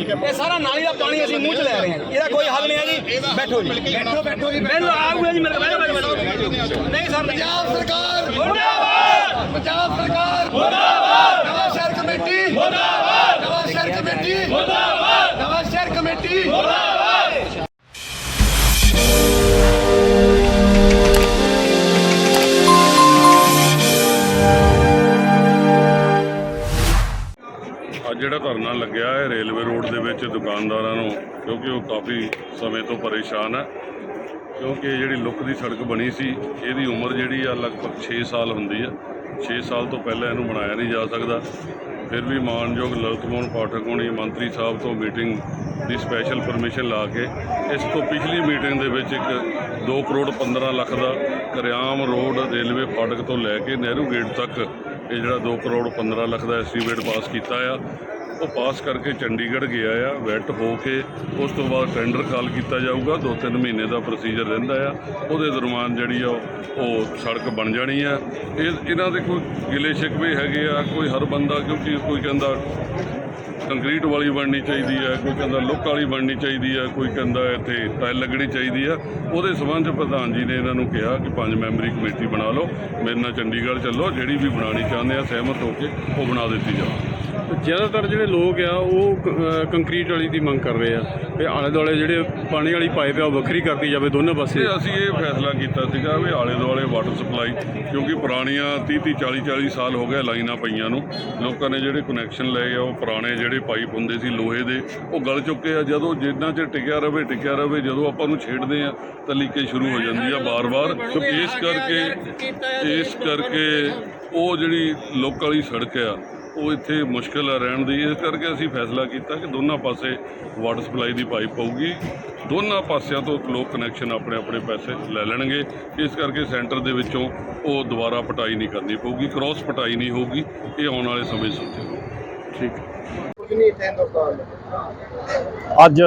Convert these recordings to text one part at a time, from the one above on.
ਇਹ ਸਾਰਾ ਨਾਲੀ ਦਾ ਪਾਣੀ ਅਸੀਂ ਮੂੰਹ ਚ ਲੈ ਰਹੇ ਹਾਂ। ਇਹਦਾ ਕੋਈ ਹੱਲ ਨਹੀਂ ਹੈ ਜੀ। ਬੈਠੋ ਜੀ। ਬੈਠੋ ਬੈਠੋ ਜੀ ਮੈਨੂੰ ਆਊਗਾ ਜੀ ਮੇਰੇ ਨਹੀਂ ਸਰ ਪੰਜਾਬ ਸਰਕਾਰ। ਮੁਰਦਾਬਾਦ! ਪੰਜਾਬ ਸਰਕਾਰ। ਮੁਰਦਾਬਾਦ! ਨਵਾਂ ਸ਼ਹਿਰ ਕਮੇਟੀ। ਮੁਰਦਾਬਾਦ! ਧਰਨਾ ਲੱਗਿਆ ਹੈ ਰੇਲਵੇ ਰੋਡ ਦੇ ਵਿੱਚ ਦੁਕਾਨਦਾਰਾਂ ਨੂੰ, ਕਿਉਂਕਿ ਉਹ ਕਾਫੀ ਸਮੇਂ ਤੋਂ ਪਰੇਸ਼ਾਨ ਹੈ ਕਿਉਂਕਿ ਇਹ ਜਿਹੜੀ ਲੁੱਕ ਦੀ ਸੜਕ ਬਣੀ ਸੀ, ਇਹਦੀ ਉਮਰ ਜਿਹੜੀ ਆ ਲਗਭਗ 6 ਸਾਲ ਹੁੰਦੀ ਆ। 6 ਸਾਲ ਤੋਂ ਪਹਿਲਾਂ ਇਹਨੂੰ ਬਣਾਇਆ ਨਹੀਂ ਜਾ ਸਕਦਾ। ਫਿਰ ਵੀ ਮਾਨਯੋਗ ਲਲਿਤ ਮੋਹਨ ਪਾਠਕ ਹੋਣੀ, ਮੰਤਰੀ ਸਾਹਿਬ ਤੋਂ ਮੀਟਿੰਗ ਦੀ ਸਪੈਸ਼ਲ ਪਰਮਿਸ਼ਨ ਲਾ ਕੇ, ਇਸ ਤੋਂ ਪਿਛਲੀ ਮੀਟਿੰਗ ਦੇ ਵਿੱਚ ਇੱਕ 2 ਕਰੋੜ 15 ਲੱਖ ਦਾ ਕਰਿਆਮ ਰੋਡ ਰੇਲਵੇ ਫਾਟਕ ਤੋਂ ਲੈ ਕੇ ਨਹਿਰੂ ਗੇਟ ਤੱਕ, ਇਹ ਜਿਹੜਾ 2 ਕਰੋੜ 15 ਲੱਖ ਦਾ ਐਸਟੀਮੇਟ ਪਾਸ ਕੀਤਾ ਆ। ਉਹ ਪਾਸ ਕਰਕੇ ਚੰਡੀਗੜ੍ਹ ਗਿਆ ਆ, ਵੈਟ ਹੋ ਕੇ ਉਸ ਤੋਂ ਬਾਅਦ ਟੈਂਡਰ ਕਾਲ ਕੀਤਾ ਜਾਊਗਾ ਦੋ ਤਿੰਨ ਮਹੀਨੇ ਦਾ ਪ੍ਰੋਸੀਜਰ ਰਹਿੰਦਾ ਆ। ਉਹਦੇ ਦਰਮਿਆਨ ਜਿਹੜੀ ਆ, ਉਹ- ਸੜਕ ਬਣ ਜਾਣੀ ਆ। ਇਹ, ਇਹਨਾਂ ਦੇ ਕੋਈ ਗਿਲੇ ਸ਼ਿਕਵੇ ਹੈਗੇ ਆ, ਕੋਈ ਹਰ ਬੰਦਾ, ਕਿਉਂਕਿ ਕੋਈ ਕਹਿੰਦਾ ਕੰਕਰੀਟ ਵਾਲੀ ਬਣਨੀ ਚਾਹੀਦੀ ਹੈ ਕੋਈ ਕਹਿੰਦਾ ਲੁੱਕ ਵਾਲੀ ਬਣਨੀ ਚਾਹੀਦੀ ਹੈ ਕੋਈ ਕਹਿੰਦਾ ਇੱਥੇ ਟਾਇਲ ਲੱਗਣੀ ਚਾਹੀਦੀ ਹੈ ਉਹਦੇ ਸਬੰਧ ਪ੍ਰਧਾਨ ਜੀ ਨੇ ਇਹਨਾਂ ਨੂੰ ਕਿਹਾ ਕਿ ਪੰਜ ਮੈਂਬਰੀ ਕਮੇਟੀ ਬਣਾ ਲਓ। ਮੇਰੇ ਨਾਲ ਚੰਡੀਗੜ੍ਹ ਚੱਲੋ, ਜਿਹੜੀ ਵੀ ਬਣਾਉਣੀ ਚਾਹੁੰਦੇ ਆ, ਸਹਿਮਤ ਹੋ ਕੇ ਉਹ ਬਣਾ ਦਿੱਤੀ ਜਾਵੇ। ਜ਼ਿਆਦਾਤਰ ਜਿਹੜੇ ਲੋਕ ਆ ਉਹ ਕੰਕਰੀਟ ਵਾਲੀ ਦੀ ਮੰਗ ਕਰ ਰਹੇ ਆ। ਤੇ ਆਲੇ ਦੁਆਲੇ ਜਿਹੜੇ ਪਾਣੀ ਵਾਲੀ ਪਾਈਪ ਆ ਉਹ ਵੱਖਰੀ ਕਰਤੀ ਜਾਵੇ ਦੋਨੋਂ ਪਾਸੇ। ਤੇ ਅਸੀਂ ਇਹ ਫੈਸਲਾ ਕੀਤਾ ਸੀਗਾ ਵੀ ਆਲੇ ਦੁਆਲੇ ਵਾਟਰ ਸਪਲਾਈ ਕਿਉਂਕਿ ਪੁਰਾਣੀਆਂ 30 30 40 40 ਸਾਲ ਹੋ ਗਏ ਲਾਈਨਾਂ ਪਈਆਂ ਨੂੰ। ਲੋਕਾਂ ਨੇ ਜਿਹੜੇ ਕਨੈਕਸ਼ਨ ਲਏ ਆ ਉਹ ਪੁਰਾਣੇ ਜਿਹੜੇ ਪਾਈਪ ਹੁੰਦੇ ਸੀ ਲੋਹੇ ਦੇ ਉਹ ਗਲ ਚੁੱਕੇ ਆ। ਜਦੋਂ ਜਿੰਨਾ ਚਿਰ ਟਿਕਿਆ ਰਵੇ ਟਿਕਿਆ ਰਵੇ ਜਦੋਂ ਆਪਾਂ ਨੂੰ ਛੇੜਦੇ ਆ ਤਾਂ ਲੀਕੇਜ ਸ਼ੁਰੂ ਹੋ ਜਾਂਦੀ ਆ ਬਾਰ-ਬਾਰ। ਇਸ ਕਰਕੇ ਇਸ ਕਰਕੇ ਉਹ ਜਿਹੜੀ ਲੋਕ ਵਾਲੀ ਸੜਕ ਆ ਉਹ ਇੱਥੇ ਮੁਸ਼ਕਲ ਆ ਰਹਿਣ ਦੀ ਇਸ ਕਰਕੇ ਅਸੀਂ ਫੈਸਲਾ ਕੀਤਾ ਕਿ ਦੋਨਾਂ ਪਾਸੇ ਵਾਟਰ ਸਪਲਾਈ ਦੀ ਪਾਈਪ ਪਊਗੀ। ਦੋਨਾਂ ਪਾਸਿਆਂ ਤੋਂ ਲੋਕ ਕਨੈਕਸ਼ਨ ਆਪਣੇ ਆਪਣੇ ਪੈਸੇ ਲੈ ਲੈਣਗੇ। ਇਸ ਕਰਕੇ ਸੈਂਟਰ ਦੇ ਵਿੱਚੋਂ ਉਹ ਦੁਬਾਰਾ ਪਟਾਈ ਨਹੀਂ ਕਰਨੀ ਪਊਗੀ ਕ੍ਰਾਸ ਪਟਾਈ ਨਹੀਂ ਹੋਊਗੀ ਇਹ ਆਉਣ ਵਾਲੇ ਸਮੇਂ 'ਚ ਸੋਚੇਗਾ ਠੀਕ। ਅੱਜ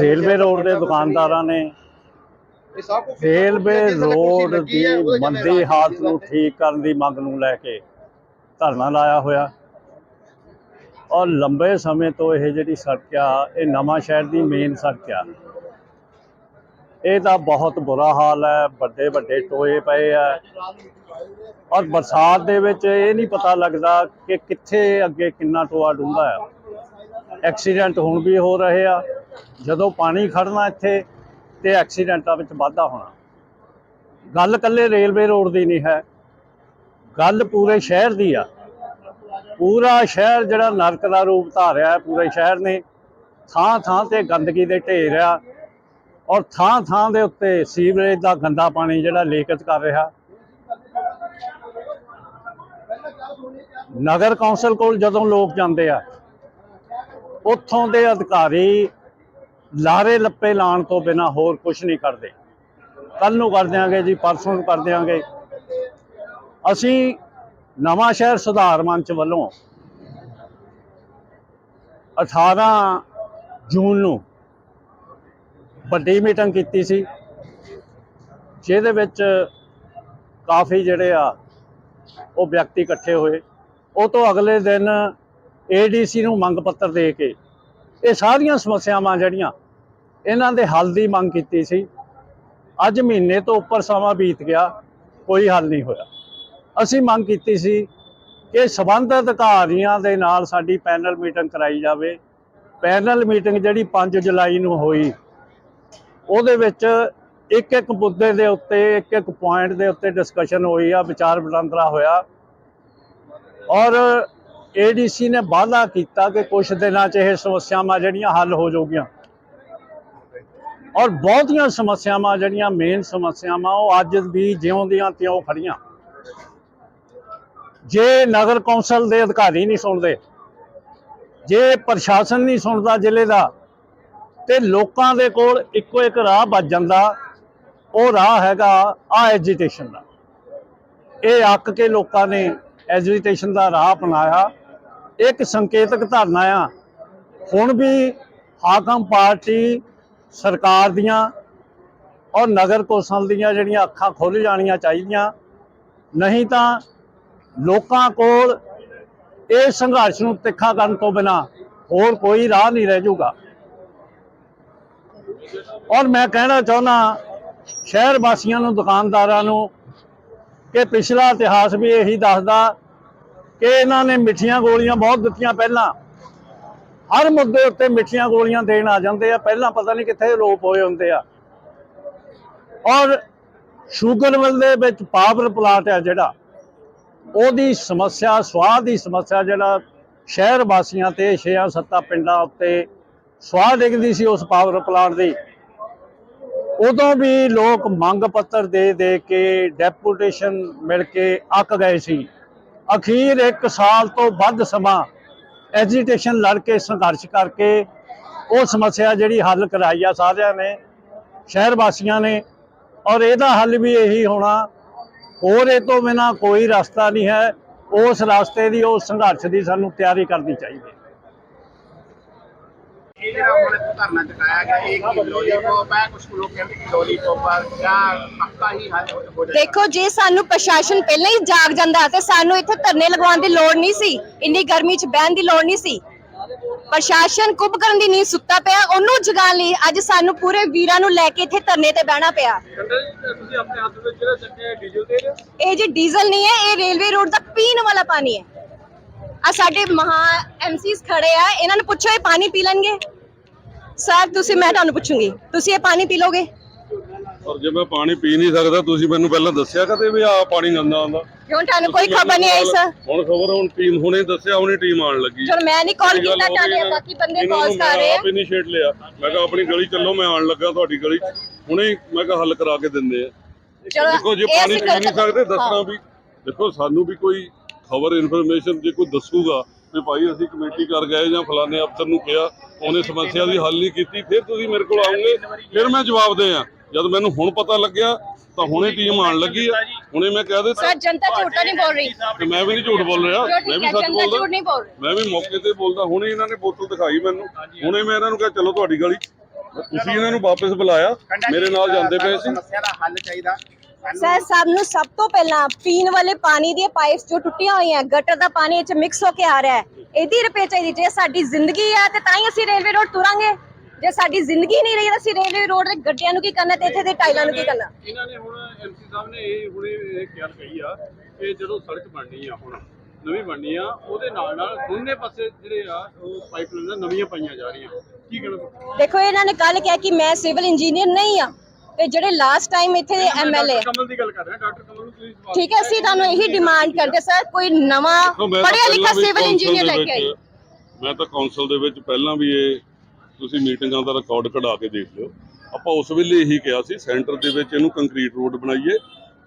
ਰੇਲਵੇ ਰੋਡ ਦੇ ਦੁਕਾਨਦਾਰਾਂ ਨੇ ਰੇਲਵੇ ਰੋਡ ਦੀ ਮੰਦੀ ਹਾਲਤ ਨੂੰ ਠੀਕ ਕਰਨ ਦੀ ਮੰਗ ਨੂੰ ਲੈ ਕੇ ਧਰਨਾ ਲਾਇਆ ਹੋਇਆ। ਔਰ ਲੰਬੇ ਸਮੇਂ ਤੋਂ ਇਹ ਜਿਹੜੀ ਸੜਕ ਆ, ਇਹ ਨਵਾਂ ਸ਼ਹਿਰ ਦੀ ਮੇਨ ਸੜਕ ਆ। ਇਹਦਾ ਬਹੁਤ ਬੁਰਾ ਹਾਲ ਹੈ, ਵੱਡੇ ਵੱਡੇ ਟੋਏ ਪਏ ਆ। ਔਰ ਬਰਸਾਤ ਦੇ ਵਿੱਚ ਇਹ ਨਹੀਂ ਪਤਾ ਲੱਗਦਾ ਕਿ ਕਿੱਥੇ ਅੱਗੇ ਕਿੰਨਾ ਟੋਆ ਡੂੰਘਾ ਆ। ਐਕਸੀਡੈਂਟ ਹੁਣ ਵੀ ਹੋ ਰਹੇ ਆ। ਜਦੋਂ ਪਾਣੀ ਖੜਨਾ ਇੱਥੇ, ਤੇ ਐਕਸੀਡੈਂਟਾਂ ਵਿੱਚ ਵਾਧਾ ਹੋਣਾ। ਗੱਲ ਕੱਲੇ ਰੇਲਵੇ ਰੋਡ ਦੀ ਨਹੀਂ ਹੈ। ਗੱਲ ਪੂਰੇ ਸ਼ਹਿਰ ਦੀ ਆ। ਪੂਰਾ ਸ਼ਹਿਰ ਜਿਹੜਾ ਨਰਕ ਦਾ ਰੂਪ ਧਾਰਿਆ ਹੈ, ਪੂਰੇ ਸ਼ਹਿਰ ਨੇ। ਥਾਂ ਥਾਂ ਤੇ ਗੰਦਗੀ ਦੇ ਢੇਰ ਆ ਔਰ ਥਾਂ ਥਾਂ ਦੇ ਉੱਤੇ ਸੀਵਰੇਜ ਦਾ ਗੰਦਾ ਪਾਣੀ ਜਿਹੜਾ ਲੀਕੇਜ ਕਰ ਰਿਹਾ। ਨਗਰ ਕੌਂਸਲ ਕੋਲ ਜਦੋਂ ਲੋਕ ਜਾਂਦੇ ਆ, ਉੱਥੋਂ ਦੇ ਅਧਿਕਾਰੀ ਲਾਰੇ ਲੱਪੇ ਲਾਣ ਤੋਂ ਬਿਨਾ ਹੋਰ ਕੁਝ ਨਹੀਂ ਕਰਦੇ। ਕੱਲ ਨੂੰ ਕਰ ਦਿਆਂਗੇ ਜੀ, ਪਰਸੋਂ ਨੂੰ ਕਰ ਦਿਆਂਗੇ। ਅਸੀਂ ਨਵਾਂ ਸ਼ਹਿਰ ਸੁਧਾਰ ਮੰਚ ਵੱਲੋਂ 18 ਜੂਨ ਨੂੰ ਵੱਡੀ ਮੀਟਿੰਗ ਕੀਤੀ ਸੀ, ਜਿਹਦੇ ਵਿੱਚ ਕਾਫੀ ਜਿਹੜੇ ਆ ਉਹ ਵਿਅਕਤੀ ਇਕੱਠੇ ਹੋਏ। ਉਹ ਤੋਂ ਅਗਲੇ ਦਿਨ ਏਡੀਸੀ ਨੂੰ ਮੰਗ ਪੱਤਰ ਦੇ ਕੇ ਇਹ ਸਾਰੀਆਂ ਸਮੱਸਿਆਵਾਂ ਜਿਹੜੀਆਂ ਇਹਨਾਂ ਦੇ ਹੱਲ ਦੀ ਮੰਗ ਕੀਤੀ ਸੀ। ਅੱਜ ਮਹੀਨੇ ਤੋਂ ਉੱਪਰ ਸਮਾਂ ਬੀਤ ਗਿਆ, ਕੋਈ ਹੱਲ ਨਹੀਂ ਹੋਇਆ। ਅਸੀਂ ਮੰਗ ਕੀਤੀ ਸੀ ਕਿ ਸਬੰਧਤ ਅਧਿਕਾਰੀਆਂ ਦੇ ਨਾਲ ਸਾਡੀ ਪੈਨਲ ਮੀਟਿੰਗ ਕਰਾਈ ਜਾਵੇ। ਪੈਨਲ ਮੀਟਿੰਗ ਜਿਹੜੀ 5 ਜੁਲਾਈ ਨੂੰ ਹੋਈ, ਉਹਦੇ ਵਿੱਚ ਇੱਕ ਇੱਕ ਮੁੱਦੇ ਦੇ ਉੱਤੇ ਇੱਕ ਇੱਕ ਪੁਆਇੰਟ ਦੇ ਉੱਤੇ ਡਿਸਕਸ਼ਨ ਹੋਈ ਆ, ਵਿਚਾਰ ਵਟਾਂਦਰਾ ਹੋਇਆ। ਔਰ ਏਡੀਸੀ ਨੇ ਵਾਅਦਾ ਕੀਤਾ ਕਿ ਕੁਝ ਦਿਨਾਂ 'ਚ ਇਹ ਸਮੱਸਿਆਵਾਂ ਜਿਹੜੀਆਂ ਹੱਲ ਹੋ ਜਾਊਗੀਆਂ। ਔਰ ਬਹੁਤੀਆਂ ਸਮੱਸਿਆਵਾਂ, ਜਿਹੜੀਆਂ ਮੇਨ ਸਮੱਸਿਆਵਾਂ, ਉਹ ਅੱਜ ਵੀ ਜਿਉਂ ਦੀਆਂ ਤਿਉਂ ਖੜੀਆਂ। ਜੇ ਨਗਰ ਕੌਂਸਲ ਦੇ ਅਧਿਕਾਰੀ ਨਹੀਂ ਸੁਣਦੇ, ਜੇ ਪ੍ਰਸ਼ਾਸਨ ਨਹੀਂ ਸੁਣਦਾ ਜ਼ਿਲ੍ਹੇ ਦਾ, ਤੇ ਲੋਕਾਂ ਦੇ ਕੋਲ ਇੱਕੋ ਇੱਕ ਰਾਹ ਬਚ ਜਾਂਦਾ, ਉਹ ਰਾਹ ਹੈਗਾ ਆ ਐਜੀਟੇਸ਼ਨ ਦਾ। ਇਹ ਅੱਕ ਕੇ ਲੋਕਾਂ ਨੇ ਐਜੀਟੇਸ਼ਨ ਦਾ ਰਾਹ ਅਪਣਾਇਆ। ਇੱਕ ਸੰਕੇਤਕ ਧਰਨਾ ਆ। ਹੁਣ ਵੀ ਹਾਕਮ ਪਾਰਟੀ ਸਰਕਾਰ ਦੀਆਂ ਔਰ ਨਗਰ ਕੌਂਸਲ ਦੀਆਂ ਜਿਹੜੀਆਂ ਅੱਖਾਂ ਖੁੱਲ ਜਾਣੀਆਂ ਚਾਹੀਦੀਆਂ, ਨਹੀਂ ਤਾਂ ਲੋਕਾਂ ਕੋਲ ਇਹ ਸੰਘਰਸ਼ ਨੂੰ ਤਿੱਖਾ ਕਰਨ ਤੋਂ ਬਿਨਾ ਹੋਰ ਕੋਈ ਰਾਹ ਨਹੀਂ ਰਹਿ ਜਾਊਗਾ। ਔਰ ਮੈਂ ਕਹਿਣਾ ਚਾਹੁੰਦਾ ਸ਼ਹਿਰ ਵਾਸੀਆਂ ਨੂੰ, ਦੁਕਾਨਦਾਰਾਂ ਨੂੰ ਕਿ ਪਿਛਲਾ ਇਤਿਹਾਸ ਵੀ ਇਹੀ ਦੱਸਦਾ ਕਿ ਇਹਨਾਂ ਨੇ ਮਿੱਠੀਆਂ ਗੋਲੀਆਂ ਬਹੁਤ ਦਿੱਤੀਆਂ ਪਹਿਲਾਂ। ਹਰ ਮੁੱਦੇ ਉੱਤੇ ਮਿੱਠੀਆਂ ਗੋਲੀਆਂ ਦੇਣ ਆ ਜਾਂਦੇ ਆ, ਪਹਿਲਾਂ ਪਤਾ ਨਹੀਂ ਕਿੱਥੇ ਲੋਪ ਹੋਏ ਹੁੰਦੇ ਆ। ਔਰ ਸ਼ੂਗਰਵਿਲ ਦੇ ਵਿੱਚ ਪਾਵਰ ਪਲਾਂਟ ਆ ਜਿਹੜਾ। ਉਹਦੀ ਸਮੱਸਿਆ, ਸਵਾਹ ਦੀ ਸਮੱਸਿਆ ਜਿਹੜਾ ਸ਼ਹਿਰ ਵਾਸੀਆਂ ਤੇ 6-7 ਪਿੰਡਾਂ ਉੱਤੇ ਸਵਾਹ ਡਿੱਗਦੀ ਸੀ ਉਸ ਪਾਵਰ ਪਲਾਂਟ ਦੀ। ਉਦੋਂ ਵੀ ਲੋਕ ਮੰਗ ਪੱਤਰ ਦੇ ਦੇ ਕੇ ਡੈਪੂਟੇਸ਼ਨ ਮਿਲ ਕੇ ਅੱਕ ਗਏ ਸੀ। ਅਖੀਰ 1 ਸਾਲ ਤੋਂ ਵੱਧ ਸਮਾਂ ਐਜੀਟੇਸ਼ਨ ਲੜ ਕੇ ਸੰਘਰਸ਼ ਕਰਕੇ ਉਹ ਸਮੱਸਿਆ ਜਿਹੜੀ ਹੱਲ ਕਰਾਈ ਆ ਸਾਰਿਆਂ ਨੇ, ਸ਼ਹਿਰ ਵਾਸੀਆਂ ਨੇ। ਔਰ ਇਹਦਾ ਹੱਲ ਵੀ ਇਹੀ ਹੋਣਾ ਹੋਰ ਇਹ ਤੋਂ ਬਿਨਾ ਕੋਈ ਰਸਤਾ ਨਹੀਂ ਹੈ। ਉਸ ਰਸਤੇ ਦੀ ਉਸ ਸੰਘਰਸ਼ ਦੀ ਸਾਨੂੰ ਤਿਆਰੀ ਕਰਨੀ ਚਾਹੀਦੀ ਹੈ। ਇਹ ਜਿਹੜਾ ਹੁਣ ਇੱਥੇ ਧਰਨਾ ਚੁਕਾਇਆ ਗਿਆ? ਇਹ ਕੀ ਲੋਲੀਪੌਪ ਹੈ? ਕੁਝ ਲੋਕ ਕਹਿੰਦੇ ਕਿ ਲੋਲੀਪੌਪ ਆ ਜਾਂ ਪੱਕਾ ਹੀ ਹੱਲ ਹੋ ਹੋ ਜਾਏਗਾ ਦੇਖੋ ਜੇ ਸਾਨੂੰ ਪ੍ਰਸ਼ਾਸਨ ਪਹਿਲਾਂ ਹੀ ਜਾਗ ਜਾਂਦਾ ਤੇ ਸਾਨੂੰ ਇੱਥੇ ਧਰਨੇ ਲਗਵਾਉਣ ਦੀ ਲੋੜ ਨਹੀਂ ਸੀ। ਇੰਨੀ ਗਰਮੀ 'ਚ ਬਹਿਣ ਦੀ ਲੋੜ ਨਹੀਂ ਸੀ। ਪ੍ਰਸ਼ਾਸਨ ਕੁੱਭਕਰਨ ਦੀ ਨੀਂਦ ਸੁੱਤਾ ਪਿਆ ਉਹਨੂੰ ਜਗਾਉਣ ਲਈ ਅੱਜ ਸਾਨੂੰ ਪੂਰੇ ਵੀਰਾਂ ਨੂੰ ਲੈ ਕੇ ਇੱਥੇ ਧਰਨੇ ਤੇ ਬਹਿਣਾ ਪਿਆ। ਤੁਸੀਂ ਆਪਣੇ ਹੱਥ ਵਿੱਚ ਜਿਹੜਾ ਚੱਕਿਆ ਡੀਜ਼ਲ ਦੇ ਰਹੇ ਇਹ ਜੀ ਡੀਜ਼ਲ ਨਹੀਂ ਹੈ ਇਹ ਰੇਲਵੇ ਰੋਡ ਦਾ ਪੀਣ ਵਾਲਾ ਪਾਣੀ ਹੈ। ਆ ਸਾਡੇ ਮਹਾ ਐਮਸੀਸ ਖੜੇ ਆ ਇਹਨਾਂ ਨੂੰ ਪੁੱਛੋ ਇਹ ਪਾਣੀ ਪੀ ਲੈਣਗੇ। ਸਰ ਤੁਸੀਂ ਮੈਂ ਤੁਹਾਨੂੰ ਪੁੱਛੂੰਗੀ ਤੁਸੀਂ ਇਹ ਪਾਣੀ ਪੀ ਲੋਗੇ ਪਰ ਜੇ ਮੈਂ ਪਾਣੀ ਪੀ ਨਹੀਂ ਸਕਦਾ ਤੁਸੀਂ ਮੈਨੂੰ ਪਹਿਲਾਂ ਦੱਸਿਆ ਕਦੇ ਵੀ ਆਹ ਪਾਣੀ ਗੰਦਾ ਆਉਂਦਾ? ਕਿਉਂ? ਤੁਹਾਨੂੰ ਕੋਈ ਖਬਰ ਨਹੀਂ ਆਈ ਸਰ ਹੁਣ ਖਬਰ ਹੁਣ ਟੀਮ ਹੁਣੇ ਦੱਸਿਆ ਹੁਣੇ ਟੀਮ ਆਉਣ ਲੱਗੀ। ਚਲੋ ਮੈਂ ਨਹੀਂ ਕਾਲ ਕੀਤਾ ਨਾ। ਬਾਕੀ ਬੰਦੇ ਕਾਲ ਕਰ ਰਹੇ ਆ। ਆਪ ਇਨੀਸ਼ੀਏਟ ਲਿਆ। ਮੈਂ ਕਿਹਾ ਆਪਣੀ ਗਲੀ ਚੱਲੋ ਮੈਂ ਆਉਣ ਲੱਗਾ ਤੁਹਾਡੀ ਗਲੀ। ਹੁਣੇ ਮੈਂ ਕਿਹਾ ਹੱਲ ਕਰਾ ਕੇ ਦਿੰਦੇ ਆ। ਦੇਖੋ ਜੇ ਪਾਣੀ ਪੀ ਨਹੀਂ ਸਕਦੇ ਦੱਸਣਾ। ਵੀ ਦੇਖੋ ਸਾਨੂੰ ਵੀ ਕੋਈ ਖਬਰ ਇਨਫੋਰਮੇਸ਼ਨ ਜੇ ਕੋਈ ਦੱਸੂਗਾ ਵੀ ਭਾਈ ਅਸੀਂ ਕਮੇਟੀ ਕਰ ਗਏ ਜਾਂ ਫਲਾਣੇ ਅਫਸਰ ਨੂੰ ਕਿਹਾ ਉਹਨੇ ਸਮੱਸਿਆ ਦੀ ਹੱਲ ਨਹੀਂ ਕੀਤੀ ਫਿਰ ਤੁਸੀਂ ਮੇਰੇ ਕੋਲ ਆਉਂਗੇ ਫਿਰ ਮੈਂ ਜਵਾਬ ਦੇ ਆ ਜਦ ਮੈਨੂੰ ਹੁਣ ਪਤਾ ਲੱਗਿਆ ਤਾਂ ਹੁਣੇ ਟੀਮ ਆਉਣ ਲੱਗੀ ਆ। ਹੁਣੇ ਮੈਂ ਕਹਿ ਦਿੱਤਾ। ਸਰ ਜਨਤਾ ਝੂਠਾ ਨਹੀਂ ਬੋਲ ਰਹੀ। ਕਿ ਮੈਂ ਵੀ ਨਹੀਂ ਝੂਠ ਬੋਲ ਰਿਹਾ। ਮੈਂ ਵੀ ਸੱਚ ਜਨਤਾ ਝੂਠ ਬੋਲਦਾ ਨਹੀਂ ਬੋਲ ਰਹੀ। ਮੈਂ ਵੀ ਮੌਕੇ ਤੇ ਬੋਲਦਾ। ਹੁਣੇ ਇਹਨਾਂ ਨੇ ਬੋਤਲ ਦਿਖਾਈ ਮੈਨੂੰ। ਹੁਣੇ ਮੈਂ ਇਹਨਾਂ ਨੂੰ ਕਿਹਾ ਚਲੋ ਤੁਹਾਡੀ ਗਲੀ। ਤੁਸੀਂ ਇਹਨਾਂ ਨੂੰ ਵਾਪਸ ਬੁਲਾਇਆ। ਮੇਰੇ ਨਾਲ ਜਾਂਦੇ ਪਏ ਸੀ। ਸਮੱਸਿਆ ਦਾ ਹੱਲ ਚਾਹੀਦਾ। ਸਾਨੂੰ ਸਰ ਸਭ ਨੂੰ ਸਭ ਤੋਂ ਪਹਿਲਾਂ ਪੀਣ ਵਾਲੇ ਪਾਣੀ ਦੀਆਂ ਪਾਈਪਸ ਜੋ ਟੁੱਟੀਆਂ ਹੋਈਆਂ ਗਟਰ ਦਾ ਪਾਣੀ ਇਹ ਚ ਮਿਕਸ ਹੋ ਕੇ ਆ ਰਿਹਾ ਹੈ ਇਹਦੀ ਰਿਪੇਅਰ ਚਾਹੀਦੀ ਜੇ ਸਾਡੀ ਜ਼ਿੰਦਗੀ ਹੈ ਤੇ ਤਾਂ ਹੀ ਅਸੀਂ ਰੇਲਵੇ ਰੋਡ ਤੁਰਾਂਗੇ। ਜੇ ਸਾਡੀ ਜ਼ਿੰਦਗੀ ਨਹੀਂ ਰਹੀ ਤਾਂ ਅਸੀਂ ਰੇਲਵੇ ਰੋਡ ਦੇ ਗੱਡਿਆਂ ਨੂੰ ਕੀ ਕਰਨਾ ਤੇ ਇੱਥੇ ਦੇ ਟਾਈਲਾਂ ਨੂੰ ਕੀ ਕਰਨਾ? ਇਹਨਾਂ ਨੇ ਹੁਣ ਐਮਸੀ ਸਾਹਿਬ ਨੇ ਇਹ ਹੁਣੇ ਇਹ ਗੱਲ ਕਹੀ ਆ ਕਿ ਜਦੋਂ ਸੜਕ ਬਣਨੀ ਆ ਹੁਣ ਨਵੀਂ ਬਣਨੀ ਆ ਉਹਦੇ ਨਾਲ ਨਾਲ ਦੋਨੇ ਪਾਸੇ ਜਿਹੜੇ ਆ ਉਹ ਪਾਈਪਲਾਈਨਾਂ ਨਵੀਆਂ ਪਾਈਆਂ ਜਾ ਰਹੀਆਂ। ਕੀ ਕਹਿਣਾ? ਦੇਖੋ ਇਹਨਾਂ ਨੇ ਕੱਲ ਕਿਹਾ ਕਿ ਮੈਂ ਸਿਵਲ ਇੰਜੀਨੀਅਰ ਨਹੀਂ ਆ ਤੇ ਜਿਹੜੇ ਲਾਸਟ ਟਾਈਮ ਇੱਥੇ ਦੇ ਐਮਐਲਏ ਡਾਕਟਰ ਕਮਲ ਦੀ ਗੱਲ ਕਰ ਰਿਹਾ ਡਾਕਟਰ ਕਮਲ ਨੂੰ ਤੁਸੀਂ ਸਵਾਲ ਠੀਕ ਹੈ ਅਸੀਂ ਤੁਹਾਨੂੰ ਇਹੀ ਡਿਮਾਂਡ ਕਰਦੇ ਸਰ ਕੋਈ ਨਵਾਂ ਪੜ੍ਹਿਆ ਲਿਖਿਆ ਸਿਵਲ ਇੰਜੀਨੀਅਰ ਲੈ ਕੇ ਆਈ ਮੈਂ ਤਾਂ ਕੌਂਸਲ ਦੇ ਵਿੱਚ ਪਹਿਲਾਂ ਵੀ ਇਹ ਤੁਸੀਂ ਮੀਟਿੰਗਾਂ ਦਾ ਰਿਕਾਰਡ ਕਢਾ ਕੇ ਦੇਖ ਲਿਓ। ਆਪਾਂ ਉਸ ਵੇਲੇ ਇਹੀ ਕਿਹਾ ਸੀ, ਸੈਂਟਰ ਦੇ ਵਿੱਚ ਇਹਨੂੰ ਕੰਕਰੀਟ ਰੋਡ ਬਣਾਈਏ।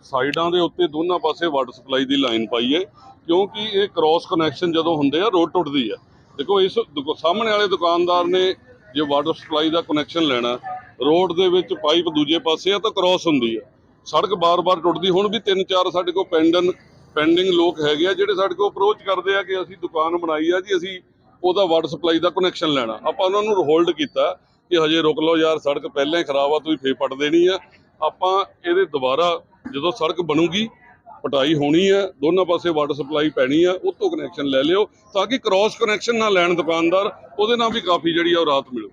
ਸਾਈਡਾਂ ਦੇ ਉੱਤੇ ਦੋਨਾਂ ਪਾਸੇ ਵਾਟਰ ਸਪਲਾਈ ਦੀ ਲਾਈਨ ਪਾਈਏ ਕਿਉਂਕਿ ਇਹ ਕ੍ਰਾਸ ਕਨੈਕਸ਼ਨ ਜਦੋਂ ਹੁੰਦੇ ਆ ਰੋਡ ਟੁੱਟਦੀ ਆ। ਦੇਖੋ, ਇਸ ਦੁਕ- ਸਾਹਮਣੇ ਵਾਲੇ ਦੁਕਾਨਦਾਰ ਨੇ ਜੇ ਵਾਟਰ ਸਪਲਾਈ ਦਾ ਕਨੈਕਸ਼ਨ ਲੈਣਾ ਰੋਡ ਦੇ ਵਿੱਚ ਪਾਈਪ ਦੂਜੇ ਪਾਸੇ ਆ, ਤਾਂ ਕ੍ਰਾਸ ਹੁੰਦੀ ਆ। ਸੜਕ ਬਾਰ-ਬਾਰ ਟੁੱਟਦੀ, ਹੁਣ ਵੀ ਤਿੰਨ ਚਾਰ ਸਾਡੇ ਕੋਲ ਪੈਂਡਨ ਪੈਂਡਿੰਗ ਲੋਕ ਹੈਗੇ ਆ, ਜਿਹੜੇ ਸਾਡੇ ਕੋਲ ਅਪਰੋਚ ਕਰਦੇ ਆ ਕਿ ਅਸੀਂ ਦੁਕਾਨ ਬਣਾਈ ਆ ਜੀ, ਅਸੀਂ ਉਹਦਾ ਵਾਟਰ ਸਪਲਾਈ ਦਾ ਕਨੈਕਸ਼ਨ ਲੈਣਾ। ਆਪਾਂ ਉਹਨਾਂ ਨੂੰ ਹੋਲਡ ਕੀਤਾ ਕਿ ਹਜੇ ਰੁਕ ਲਓ ਯਾਰ, ਸੜਕ ਪਹਿਲਾਂ ਹੀ ਖਰਾਬ ਆ, ਤੁਸੀਂ ਫੇਰ ਪੱਟ ਦੇਣੀ ਆ। ਆਪਾਂ ਇਹਦੇ ਦੁਬਾਰਾ ਜਦੋਂ ਸੜਕ ਬਣੂਗੀ, ਪਟਾਈ ਹੋਣੀ ਆ, ਦੋਨਾਂ ਪਾਸੇ ਵਾਟਰ ਸਪਲਾਈ ਪੈਣੀ ਆ, ਉਹ ਤੋਂ ਕਨੈਕਸ਼ਨ ਲੈ ਲਿਓ, ਤਾਂ ਕਿ ਕ੍ਰਾਸ ਕਨੈਕਸ਼ਨ ਨਾ ਲੈਣ ਦੁਕਾਨਦਾਰ, ਉਹਦੇ ਨਾਲ ਵੀ ਕਾਫੀ ਜਿਹੜੀ ਆ ਉਹ ਰਾਹਤ ਮਿਲੂ।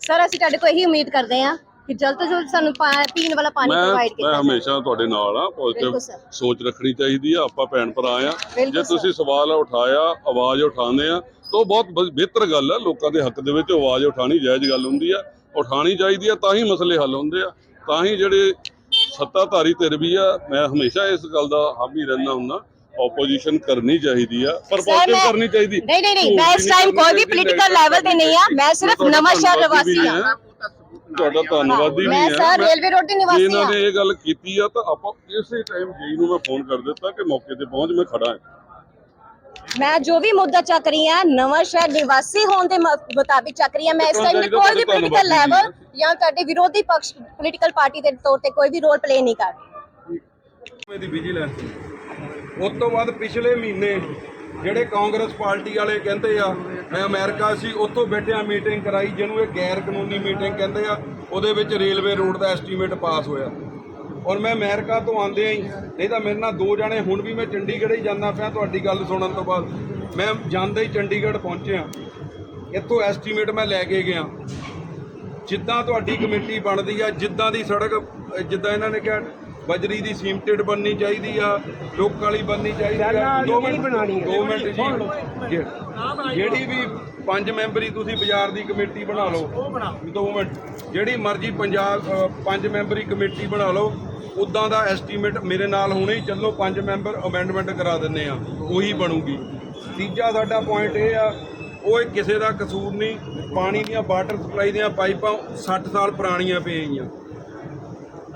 ਸਰ ਅਸੀਂ ਤੁਹਾਡੇ ਕੋਲ ਇਹੀ ਉਮੀਦ ਕਰਦੇ ਹਾਂ ਕਿ ਜਲਦ ਤੋਂ ਜਲਦ ਸਾਨੂੰ ਪਾ- ਪੀਣ ਵਾਲਾ ਪਾਣੀ ਮੈਂ ਪ੍ਰੋਵਾਈਡ ਮੈਂ ਕੀਤਾ ਜਾਵੇ। ਹਮੇਸ਼ਾ ਤੁਹਾਡੇ ਨਾਲ ਆ ਬਿਲਕੁਲ ਪੋਜ਼ਿਟਿਵ ਸਰ। ਸੋਚ ਰੱਖਣੀ ਚਾਹੀਦੀ ਆ ਆਪਾਂ ਭੈਣ ਭਰਾ ਆ। ਬਿਲਕੁਲ ਜੇ ਸਰ। ਤੁਸੀਂ ਸਵਾਲ ਉਠਾਇਆ ਆਵਾਜ਼ ਉਠਾਉਂਦੇ ਆ ਤਾਂ ਉਹ ਬਹੁਤ ਬ- ਬਿਹਤਰ ਗੱਲ ਆ। ਲੋਕਾਂ ਦੇ ਹੱਕ ਦੇ ਵਿੱਚ ਆਵਾਜ਼ ਉਠਾਣੀ ਜਾਇਜ਼ ਗੱਲ ਹੁੰਦੀ ਆ। ਉਠਾਣੀ ਚਾਹੀਦੀ ਆ ਤਾਂ ਹੀ ਮਸਲੇ ਹੱਲ ਹੁੰਦੇ ਆ। ਤਾਂ ਹੀ ਜਿਹੜੇ ਸੱਤਾਧਾਰੀ ਧਿਰ ਵੀ ਆ ਮੈਂ ਹਮੇਸ਼ਾ ਇਸ ਗੱਲ ਦਾ ਹਾਮੀ ਰਹਿਣਾ ਹੁੰਦਾ ਆਪੋਜੀਸ਼ਨ ਕਰਨੀ ਚਾਹੀਦੀ ਆ ਪਰ ਪੋਜ਼ਿਟਿਵ ਮੈਂ- ਕਰਨੀ ਚਾਹੀਦੀ। ਨਹੀਂ ਨਹੀਂ ਨਹੀਂ ਮੈਂ ਇਸ ਟਾਈਮ ਕੋਈ ਵੀ ਪੋਲੀਟੀਕਲ ਲੈਵਲ ਤੇ ਨਹੀਂ ਆ ਮੈਂ ਸਿਰਫ ਨਵਾਂ ਸ਼ਹਿਰ ਨਿਵਾਸੀ ਵੀ ਤੁਹਾਡਾ ਰਹੇ ਹਾਂ। ਧੰਨਵਾਦੀ ਮੈਂ ਵੀ ਸਰ ਆ ਰੇਲਵੇ ਰੋਡ ਦੀ ਜੇ ਨਿਵਾਸੀ ਇਹਨਾਂ ਹਾਂ। ਨੇ ਇਹ ਗੱਲ ਕੀਤੀ ਆ ਤਾਂ ਆਪਾਂ ਇਸੇ ਟਾਈਮ ਜੀ ਨੂੰ ਮੈਂ ਫੋਨ ਕਰ ਦਿੱਤਾ ਕਿ ਮੌਕੇ ਤੇ ਪਹੁੰਚ ਮੈਂ ਖੜਾ ਹਾਂ। ਮੈਂ ਜੋ ਵੀ ਮੁੱਦਾ ਚੱਕ ਰਹੀ ਹਾਂ ਨਵਾਂ ਸ਼ਹਿਰ ਨਿਵਾਸੀ ਹੋਣ ਦੇ ਮ- ਮੁਤਾਬਿਕ ਚੱਕ ਰਹੀ ਹਾਂ। ਮੈਂ ਇਸ ਟਾਈਮ ਚਾਹੀਦਾ, ਕੋਈ ਵੀ ਪੋਲੀਟੀਕਲ ਧੰਨਵਾਦੀ ਲੈਵਲ ਜਾਂ ਤੁਹਾਡੇ ਵਿਰੋਧੀ ਪਕਸ਼ ਪੋਲੀਟੀਕਲ ਪਾਰਟੀ ਦੇ ਤੌਰ ਤੇ ਕੋਈ ਵੀ ਰੋਲ ਪਲੇ ਨਹੀਂ ਕਰ ਰਹੀ। ਦੀ ਵਿਜੀਲੈਂਸ ਉਸ ਤੋਂ ਬਾਅਦ ਪਿਛਲੇ ਮਹੀਨੇ ਜਿਹੜੇ ਕਾਂਗਰਸ ਪਾਰਟੀ ਵਾਲੇ ਕਹਿੰਦੇ ਆ, ਮੈਂ ਅਮਰੀਕਾ ਸੀ, ਉੱਥੋਂ ਬੈਠਿਆ ਮੀਟਿੰਗ ਕਰਾਈ, ਜਿਹਨੂੰ ਇਹ ਗੈਰ ਕਾਨੂੰਨੀ ਮੀਟਿੰਗ ਕਹਿੰਦੇ ਆ, ਉਹਦੇ ਵਿੱਚ ਰੇਲਵੇ ਰੋਡ ਦਾ ਐਸਟੀਮੇਟ ਪਾਸ ਹੋਇਆ। ਔਰ ਮੈਂ ਅਮਰੀਕਾ ਤੋਂ ਆਂਦੇ ਹੀ, ਨਹੀਂ ਤਾਂ ਮੇਰੇ ਨਾਲ ਦੋ ਜਾਣੇ, ਹੁਣ ਵੀ ਮੈਂ ਚੰਡੀਗੜ੍ਹ ਹੀ ਜਾਂਦਾ ਪਿਆ ਤੁਹਾਡੀ ਗੱਲ ਸੁਣਨ ਤੋਂ ਬਾਅਦ। ਮੈਂ ਜਾਂਦੇ ਹੀ ਚੰਡੀਗੜ੍ਹ ਪਹੁੰਚਿਆ। ਇੱਥੋਂ ਐਸਟੀਮੇਟ ਮੈਂ ਲੈ ਕੇ ਗਿਆ। ਜਿੱਦਾਂ ਤੁਹਾਡੀ ਕਮੇਟੀ ਬਣਦੀ ਆ, ਜਿੱਦਾਂ ਦੀ ਸੜਕ, ਜਿੱਦਾਂ ਇਹਨਾਂ ਨੇ ਕਿਹਾ ਬਜਰੀ ਦੀ ਸੀਮਟਡ ਬਣਨੀ ਚਾਹੀਦੀ ਆ ਲੋਕ ਵਾਲੀ ਬਣਨੀ ਚਾਹੀਦੀ ਆ। ਦੋ ਮਿੰਟ ਬਣਾਣੀ ਦੋ ਮਿੰਟ ਜੀ। ਜਿਹੜੀ ਵੀ ਪੰਜ ਮੈਂਬਰੀ ਤੁਸੀਂ ਬਾਜ਼ਾਰ ਦੀ ਕਮੇਟੀ ਬਣਾ ਲਓ। ਦੋ ਮਿੰਟ। ਜਿਹੜੀ ਮਰਜ਼ੀ ਪੰਜਾਬ ਪੰਜ ਮੈਂਬਰੀ ਕਮੇਟੀ ਬਣਾ ਲਓ। ਉਦਾਂ ਦਾ ਐਸਟੀਮੇਟ ਮੇਰੇ ਨਾਲ ਹੁਣੇ ਹੀ ਚੱਲੋ। ਪੰਜ ਮੈਂਬਰ ਅਮੈਂਡਮੈਂਟ ਕਰਾ ਦਿੰਨੇ ਆ। ਉਹੀ ਬਣੂਗੀ। ਤੀਜਾ ਸਾਡਾ ਪੁਆਇੰਟ ਇਹ ਆ ਉਹ ਇਹ ਕਿਸੇ ਦਾ ਕਸੂਰ ਨਹੀਂ। ਪਾਣੀ ਦੀਆਂ ਵਾਟਰ ਸਪਲਾਈ ਦੀਆਂ ਪਾਈਪਾਂ 60 ਸਾਲ ਪੁਰਾਣੀਆਂ ਪਈਆਂ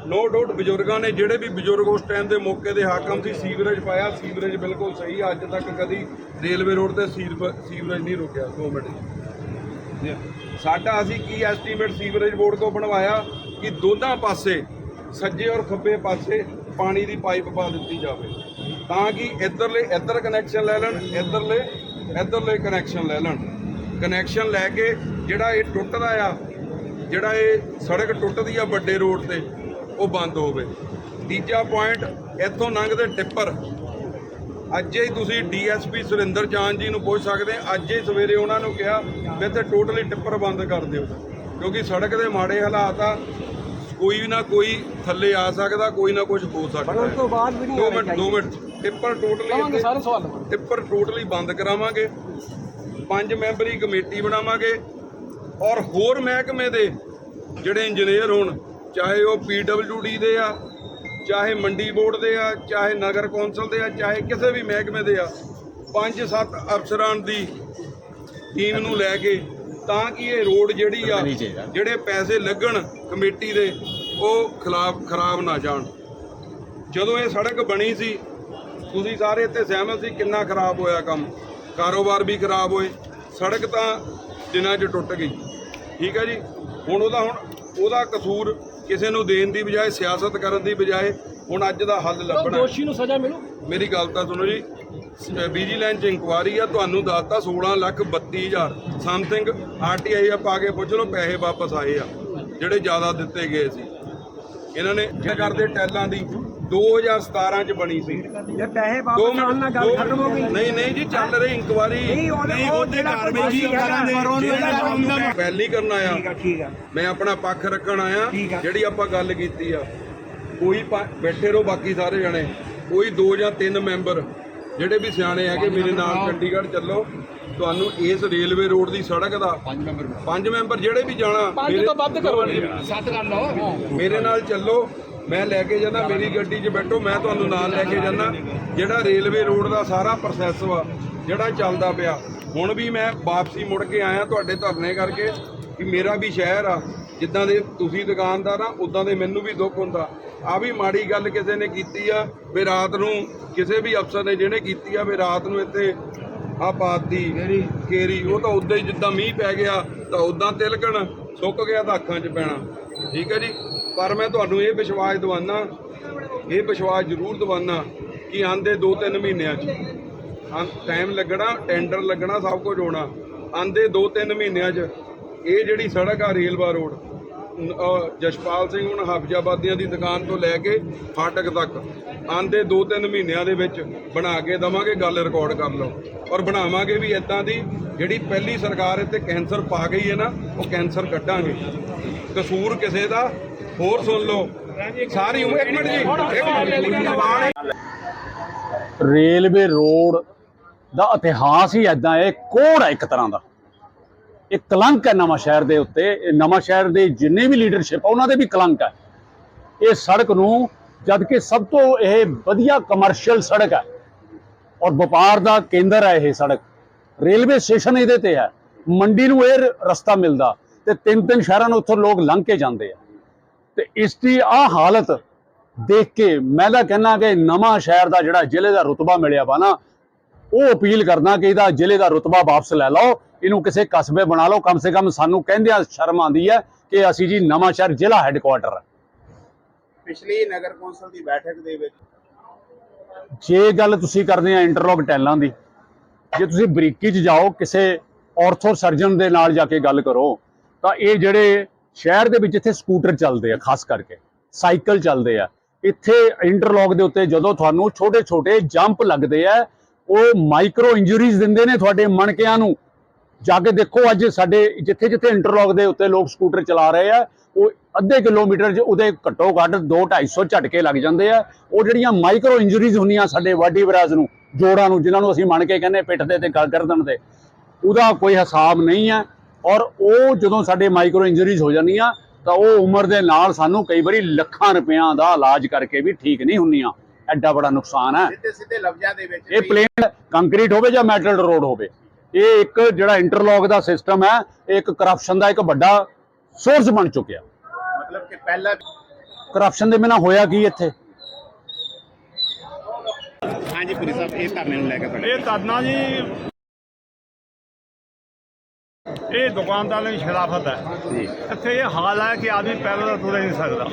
ਨੋ ਡਾਊਟ ਬਜ਼ੁਰਗਾਂ ਨੇ ਜਿਹੜੇ ਵੀ ਬਜ਼ੁਰਗ ਉਸ ਟਾਈਮ ਦੇ ਮੌਕੇ ਦੇ ਹਾਕਮ ਸੀ, ਸੀਵਰੇਜ ਪਾਇਆ, ਸੀਵਰੇਜ ਬਿਲਕੁਲ ਸਹੀ, ਅੱਜ ਤੱਕ ਕਦੀ ਰੇਲਵੇ ਰੋਡ ਤੇ ਸੀਵ- ਸੀਵਰੇਜ ਨਹੀਂ ਰੁਕਿਆ 2 ਮਿੰਟ ਜੀ। ਸਾਡਾ ਅਸੀਂ ਕੀ ਐਸਟੀਮੇਟ ਸੀਵਰੇਜ ਬੋਰਡ ਤੋਂ ਬਣਵਾਇਆ ਕਿ ਦੋਨਾਂ ਪਾਸੇ, ਸੱਜੇ ਔਰ ਖੱਬੇ ਪਾਸੇ ਪਾਣੀ ਦੀ ਪਾਈਪ ਪਾ ਦਿੱਤੀ ਜਾਵੇ, ਤਾਂ ਕਿ ਇੱਧਰਲੇ, ਇੱਧਰ ਕਨੈਕਸ਼ਨ ਲੈ ਲੈਣ, ਇੱਧਰਲੇ ਇੱਧਰਲੇ ਕਨੈਕਸ਼ਨ ਲੈ ਲੈਣ ਕਨੈਕਸ਼ਨ ਲੈ ਕੇ ਜਿਹੜਾ ਇਹ ਟੁੱਟਦਾ ਆ, ਜਿਹੜਾ ਇਹ ਸੜਕ ਟੁੱਟਦੀ ਆ ਵੱਡੇ ਰੋਡ ਤੇ ਉਹ ਬੰਦ ਹੋਵੇ। ਤੀਜਾ ਪੁਆਇੰਟ ਇੱਥੋਂ ਲੰਘਦੇ ਟਿੱਪਰ। ਅੱਜ ਹੀ ਤੁਸੀਂ ਡੀਐਸਪੀ ਸੁਰਿੰਦਰ ਚਾਨ ਜੀ ਨੂੰ ਪੁੱਛ ਸਕਦੇ ਆ ਅੱਜ ਹੀ ਸਵੇਰੇ ਉਹਨਾਂ ਨੂੰ ਕਿਹਾ ਵੀ ਇੱਥੇ ਟੋਟਲੀ ਟਿੱਪਰ ਬੰਦ ਕਰ ਦਿਓ। ਕਿਉਂਕਿ ਸੜਕ ਦੇ ਮਾੜੇ ਹਾਲਾਤ ਆ ਕੋਈ ਨਾ ਕੋਈ ਥੱਲੇ ਆ ਸਕਦਾ ਕੋਈ ਨਾ ਕੁਝ ਹੋ ਸਕਦਾ। ਉਸ ਤੋਂ ਬਾਅਦ ਵੀ ਨਹੀਂ ਦੋ ਮਿੰਟ ਦੋ ਮਿੰਟ। ਟਿੱਪਰ ਟੋਟਲੀ ਸਾਰੇ ਸਵਾਲ ਟਿੱਪਰ ਟੋਟਲੀ ਬੰਦ ਕਰਾਵਾਂਗੇ। ਪੰਜ ਮੈਂਬਰੀ ਕਮੇਟੀ ਬਣਾਵਾਂਗੇ। ਔਰ ਹੋਰ ਮਹਿਕਮੇ ਦੇ ਜਿਹੜੇ ਇੰਜੀਨੀਅਰ ਹੋਣ ਚਾਹੇ ਉਹ ਪੀਡਬਲਯੂਡੀ ਦੇ ਆ ਚਾਹੇ ਮੰਡੀ ਬੋਰਡ ਦੇ ਆ ਚਾਹੇ ਨਗਰ ਕੌਂਸਲ ਦੇ ਆ ਚਾਹੇ ਕਿਸੇ ਵੀ ਮਹਿਕਮੇ ਦੇ ਆ ਪੰਜ ਸੱਤ ਅਫਸਰਾਂ ਦੀ ਟੀਮ ਨੂੰ ਲੈ ਕੇ ਤਾਂ ਕਿ ਇਹ ਰੋਡ ਜਿਹੜੀ ਆ ਜਿਹੜੇ ਪੈਸੇ ਲੱਗਣ ਕਮੇਟੀ ਦੇ ਉਹ ਖਿਲਾਫ ਖਰਾਬ ਨਾ ਜਾਣ। ਜਦੋਂ ਇਹ ਸੜਕ ਬਣੀ ਸੀ ਤੁਸੀਂ ਸਾਰੇ ਇੱਥੇ ਸਹਿਮਤ ਸੀ ਕਿੰਨਾ ਖਰਾਬ ਹੋਇਆ ਕੰਮ। ਕਾਰੋਬਾਰ ਵੀ ਖਰਾਬ ਹੋਏ ਸੜਕ ਤਾਂ ਦਿਨਾਂ 'ਚ ਟੁੱਟ ਗਈ। ਠੀਕ ਹੈ ਜੀ? ਹੁਣ ਉਹਦਾ ਹੁਣ ਉਹਦਾ ਕਸੂਰ ਕਿਸੇ ਨੂੰ ਦੇਣ ਦੀ ਬਜਾਏ ਸਿਆਸਤ ਕਰਨ ਦੀ ਬਜਾਏ ਹੁਣ ਅੱਜ ਦਾ ਹੱਲ ਲੱਭਣਾ। ਦੋਸ਼ੀ ਨੂੰ ਸਜ਼ਾ ਮਿਲੂ। ਮੇਰੀ ਗੱਲ ਤਾਂ ਸੁਣੋ ਜੀ ਵਿਜੀਲੈਂਸ ਚ ਇਨਕੁਆਰੀ ਆ ਤੁਹਾਨੂੰ ਦੱਸਤਾ 16 ਲੱਖ 32 ਹਜ਼ਾਰ। ਸਮਥਿੰਗ ਆਰਟੀਆਈ ਆ ਪਾ ਕੇ ਪੁੱਛ ਲਓ ਪੈਸੇ ਵਾਪਸ ਆਏ ਆ ਜਿਹੜੇ ਜ਼ਿਆਦਾ ਦਿੱਤੇ ਗਏ ਸੀ। ਇਹਨਾਂ ਨੇ ਜੇ ਕਰਦੇ ਟੈਲਾਂ ਦੀ 2017 ਚ ਬਣੀ ਸੀ। ਇਹ ਪੈਸੇ ਦੋ ਵਾਪਸ ਆਉਣ ਨਾਲ ਗੱਲ ਦੋ- ਖਤਮ ਹੋ ਗਈ। ਨਹੀਂ ਨਹੀਂ ਜੀ ਚੱਲ ਰਹੀ ਇਨਕੁਆਰੀ। ਨਹੀਂ ਉਹਦੇ ਕਾਰਵਾਈ ਜੀ ਕਰਾਂਗੇ ਪਹਿਲੀ ਕਰਨ ਆਇਆ। ਠੀਕ ਆ ਠੀਕ ਆ। ਮੈਂ ਆਪਣਾ ਪੱਖ ਰੱਖਣ ਆਇਆ। ਜਿਹੜੀ ਆਪਾਂ ਗੱਲ ਕੀਤੀ ਆ। ਕੋਈ ਬੈਠੇ ਰਹੋ ਬਾਕੀ ਸਾਰੇ ਜਣੇ। ਕੋਈ ਦੋ ਜਾਂ ਤਿੰਨ ਮੈਂਬਰ ਜਿਹੜੇ ਵੀ ਸਿਆਣੇ ਹੈਗੇ ਮੇਰੇ ਨਾਲ ਚੰਡੀਗੜ੍ਹ ਚੱਲੋ। ਤੁਹਾਨੂੰ ਇਸ ਰੇਲਵੇ ਰੋਡ ਦੀ ਸੜਕ ਦਾ ਪੰਜ ਮੈਂਬਰ। ਪੰਜ ਮੈਂਬਰ ਜਿਹੜੇ ਵੀ ਜਾਣਾ ਪੰਜ ਤੋਂ ਵੱਧ ਕਰੋ। ਸੱਤ ਕਰ ਲਓ। ਮੇਰੇ ਨਾਲ ਚੱਲੋ। ਮੈਂ ਲੈ ਕੇ ਜਾਂਦਾ ਮੇਰੀ ਗੱਡੀ 'ਚ ਬੈਠੋ ਮੈਂ ਤੁਹਾਨੂੰ ਨਾਲ ਲੈ ਕੇ ਜਾਂਦਾ। ਜਿਹੜਾ ਰੇਲਵੇ ਰੋਡ ਦਾ ਸਾਰਾ ਪ੍ਰੋਸੈਸ ਵਾ ਜਿਹੜਾ ਚੱਲਦਾ ਪਿਆ। ਹੁਣ ਵੀ ਮੈਂ ਵਾਪਸੀ ਮੁੜ ਕੇ ਆਇਆ ਤੁਹਾਡੇ ਧਰਨੇ ਕਰਕੇ ਕਿ ਮੇਰਾ ਵੀ ਸ਼ਹਿਰ ਆ। ਜਿੱਦਾਂ ਦੇ ਤੁਸੀਂ ਦੁਕਾਨਦਾਰ ਆ ਉਦਾਂ ਦੇ ਮੈਨੂੰ ਵੀ ਦੁੱਖ ਹੁੰਦਾ। ਆ ਵੀ ਮਾੜੀ ਗੱਲ ਕਿਸੇ ਨੇ ਕੀਤੀ ਆ ਵੀ ਰਾਤ ਨੂੰ ਕਿਸੇ ਵੀ ਅਫਸਰ ਨੇ ਜਿਹਨੇ ਕੀਤੀ ਆ ਵੀ ਰਾਤ ਨੂੰ ਇੱਥੇ ਆ ਪਾਤੀ ਕੇਰੀ ਉਹ ਤਾਂ ਉਦਾਂ ਹੀ ਜਿੱਦਾਂ ਮੀਂਹ ਪੈ ਗਿਆ ਤਾਂ ਉਦਾਂ ਤਿਲਕਣ ਸੁੱਕ ਗਿਆ ਤਾਂ ਅੱਖਾਂ 'ਚ ਪੈਣਾ। ਠੀਕ ਹੈ ਜੀ? ਪਰ ਮੈਂ ਤੁਹਾਨੂੰ ਇਹ ਵਿਸ਼ਵਾਸ ਦਿਵਾਨਾ ਇਹ ਵਿਸ਼ਵਾਸ ਜ਼ਰੂਰ ਦਿਵਾਨਾ ਕਿ ਆਂਦੇ 2-3 ਮਹੀਨਿਆਂ 'ਚ ਟਾਈਮ ਲੱਗਣਾ ਟੈਂਡਰ ਲੱਗਣਾ, ਸਭ ਕੁਝ ਹੋਣਾ। ਆਂਦੇ 2-3 ਮਹੀਨਿਆਂ 'ਚ, ਇਹ ਜਿਹੜੀ ਸੜਕ ਆ ਰੇਲਵਾ ਰੋਡ ਜਸ਼ਪਾਲ ਸਿੰਘ ਹੁਣ ਹਾਫਿਜ਼ਾਬਾਦੀਆਂ ਦੀ ਦੁਕਾਨ ਤੋਂ ਲੈ ਕੇ ਫਾਟਕ ਤੱਕ, ਆਂਦੇ 2-3 ਮਹੀਨਿਆਂ ਦੇ ਵਿੱਚ ਬਣਾ ਕੇ ਦਵਾਂਗੇ, ਗੱਲ ਰਿਕਾਰਡ ਕਰ ਲਓ। ਔਰ ਬਣਾਵਾਂਗੇ ਵੀ ਇਦਾਂ ਦੀ ਜਿਹੜੀ ਪਹਿਲੀ ਸਰਕਾਰ ਇੱਥੇ ਕੈਂਸਰ ਪਾ ਗਈ ਹੈ ਨਾ, ਉਹ ਕੈਂਸਰ ਕੱਢਾਂਗੇ। ਕਸੂਰ ਕਿਸੇ ਦਾ ਹੋਰ ਸੁਣ ਲਓ। ਸਾਰੀ ਉਮਰ ਇੱਕ ਮਿੰਟ ਜੀ। ਇੱਕ ਰੇਲਵੇ ਰੋਡ ਦਾ ਇਤਿਹਾਸ ਹੀ ਐਦਾਂ ਹੈ, ਕੋੜ ਹੈ ਇੱਕ ਤਰ੍ਹਾਂ ਦਾ। ਇਹ ਕਲੰਕ ਹੈ ਨਵਾਂ ਸ਼ਹਿਰ ਦੇ ਉੱਤੇ। ਇਹ ਨਵਾਂ ਸ਼ਹਿਰ ਦੇ ਜਿੰਨੇ ਵੀ ਲੀਡਰਸ਼ਿਪ ਉਹਨਾਂ ਦੇ ਵੀ ਕਲੰਕ ਹੈ। ਇਹ ਸੜਕ ਨੂੰ, ਜਦ ਕਿ ਸਭ ਤੋਂ ਇਹ ਵਧੀਆ ਕਮਰਸ਼ੀਅਲ ਸੜਕ ਹੈ। ਔਰ ਵਪਾਰ ਦਾ ਕੇਂਦਰ ਹੈ ਇਹ ਸੜਕ। ਰੇਲਵੇ ਸਟੇਸ਼ਨ ਇਹਦੇ ਤੇ ਹੈ। ਮੰਡੀ ਨੂੰ ਇਹ ਰਸਤਾ ਮਿਲਦਾ ਤੇ ਤਿੰਨ ਤਿੰਨ ਸ਼ਹਿਰਾਂ ਨੂੰ ਉੱਥੋਂ ਲੋਕ ਲੰਘ ਕੇ ਜਾਂਦੇ ਆ। ਤੇ ਇਸ ਦੀ ਆ ਹਾਲਤ ਦੇਖ ਕੇ ਮੈਂ ਤਾਂ ਕਹਿੰਦਾ ਕਿ ਨਵਾਂ ਸ਼ਹਿਰ ਦਾ ਜਿਹੜਾ ਜ਼ਿਲ੍ਹੇ ਦਾ ਰੁਤਬਾ ਮਿਲਿਆ ਵਾ ਨਾ ਉਹ ਅਪੀਲ ਕਰਦਾ ਕਿ ਇਹਦਾ ਜ਼ਿਲ੍ਹੇ ਦਾ ਰੁਤਬਾ ਵਾਪਸ ਲੈ ਲਓ ਇਹਨੂੰ ਕਿਸੇ ਕਸਬੇ ਬਣਾ ਲਓ ਕਮ ਸੇ ਕਮ ਸਾਨੂੰ ਕਹਿੰਦਿਆਂ ਸ਼ਰਮ ਆਉਂਦੀ ਹੈ ਕਿ ਅਸੀਂ ਜੀ ਨਵਾਂ ਸ਼ਹਿਰ ਜ਼ਿਲ੍ਹਾ ਹੈੱਡਕੁਆਟਰ ਹੈ ਪਿਛਲੀ ਨਗਰ ਕੌਂਸਲ ਦੀ ਬੈਠਕ ਦੇ ਵਿੱਚ ਜੇ ਗੱਲ ਤੁਸੀਂ ਕਰਦੇ ਆ ਇੰਟਰਲੌਕ ਟੈਲਾਂ ਦੀ ਜੇ ਤੁਸੀਂ ਬਰੀਕੀ 'ਚ ਜਾਓ ਕਿਸੇ ਆਰਥੋ ਸਰਜਨ ਦੇ ਨਾਲ ਜਾ ਕੇ ਗੱਲ ਕਰੋ ਤਾਂ ਇਹ ਜਿਹੜੇ ਸ਼ਹਿਰ ਦੇ ਵਿੱਚ ਇੱਥੇ ਸਕੂਟਰ ਚੱਲਦੇ ਆ, ਖਾਸ ਕਰਕੇ। ਸਾਈਕਲ ਚੱਲਦੇ ਆ। ਇੱਥੇ ਇੰਟਰਲੌਕ ਦੇ ਉੱਤੇ ਜਦੋਂ ਤੁਹਾਨੂੰ ਛੋਟੇ ਛੋਟੇ ਜੰਪ ਲੱਗਦੇ ਆ, ਉਹ ਮਾਈਕਰੋ ਇੰਜਰੀਜ਼ ਦਿੰਦੇ ਨੇ ਤੁਹਾਡੇ ਮਣਕਿਆਂ ਨੂੰ। ਜਾ ਕੇ ਦੇਖੋ ਅੱਜ ਸਾਡੇ ਜਿੱਥੇ ਜਿੱਥੇ ਇੰਟਰਲੌਕ ਦੇ ਉੱਤੇ ਲੋਕ ਸਕੂਟਰ ਚਲਾ ਰਹੇ ਆ, ਉਹ ਅੱਧੇ ਕਿਲੋਮੀਟਰ 'ਚ ਉਹਦੇ ਘੱਟੋ ਘੱਟ 2 250 ਝਟਕੇ ਲੱਗ ਜਾਂਦੇ ਆ। ਉਹ ਜਿਹੜੀਆਂ ਮਾਈਕਰੋ ਇੰਜਰੀਜ਼ ਹੁੰਦੀਆਂ ਸਾਡੇ ਵਾਡੀ ਵਾਡੀਵਰਾਜ ਨੂੰ, ਜੋੜਾਂ ਨੂੰ, ਜਿਨ੍ਹਾਂ ਨੂੰ ਅਸੀਂ ਮੰਨ ਕੇ ਕਹਿੰਦੇ ਪਿੱਠ ਦੇ ਤੇ ਗਲ ਗਰਦਨ ਤੇ ਉਹਦਾ ਕੋਈ ਹਿਸਾਬ ਨਹੀਂ ਹੈ ਔਰ ਉਹ ਜਦੋਂ ਸਾਡੇ ਮਾਈਕਰੋ ਇੰਜਰੀਜ਼ ਹੋ ਜਾਂਦੀਆਂ ਤਾਂ ਉਹ ਉਮਰ ਦੇ ਨਾਲ ਸਾਨੂੰ ਕਈ ਵਾਰੀ ਲੱਖਾਂ ਰੁਪਇਆਂ ਦਾ ਇਲਾਜ ਕਰਕੇ ਵੀ ਠੀਕ ਨਹੀਂ ਹੁੰਦੀਆਂ। ਐਡਾ ਬੜਾ ਨੁਕਸਾਨ ਹੈ। ਸਿੱਧੇ ਸਿੱਧੇ ਲਫ਼ਜ਼ਾਂ ਦੇ ਵਿੱਚ ਇਹ ਪਲੇਨ ਕੰਕਰੀਟ ਹੋਵੇ ਜਾਂ ਮੈਟਲ ਰੋਡ ਹੋਵੇ ਇਹ ਇੱਕ ਜਿਹੜਾ ਇੰਟਰਲੌਕ ਦਾ ਸਿਸਟਮ ਹੈ ਇਹ ਇੱਕ ਕਰਪਸ਼ਨ ਦਾ ਇੱਕ ਵੱਡਾ ਸੋਰਸ ਬਣ ਚੁੱਕਿਆ। ਮਤਲਬ ਕਿ ਪਹਿਲਾਂ ਕਰਪਸ਼ਨ ਦੇ ਬਿਨਾਂ ਹੋਇਆ ਕੀ ਇੱਥੇ? ਹਾਂਜੀ ਪੁਰੀ ਸਾਹਿਬ ਇਹ ਧਰਨੇ ਨੂੰ ਲੈ ਕੇ ਇਹ ਧਰਨਾ ਜੀ ਇਹ ਦੁਕਾਨਦਾਰਾਂ ਦੀ ਸ਼ਰਾਫਤ ਹੈ। ਜੀ। ਇੱਥੇ ਇਹ ਹਾਲ ਹੈ ਕਿ ਆਦਮੀ ਪੈਰਾਂ ਦਾ ਤੁਰ ਹੀ ਨਹੀਂ ਸਕਦਾ।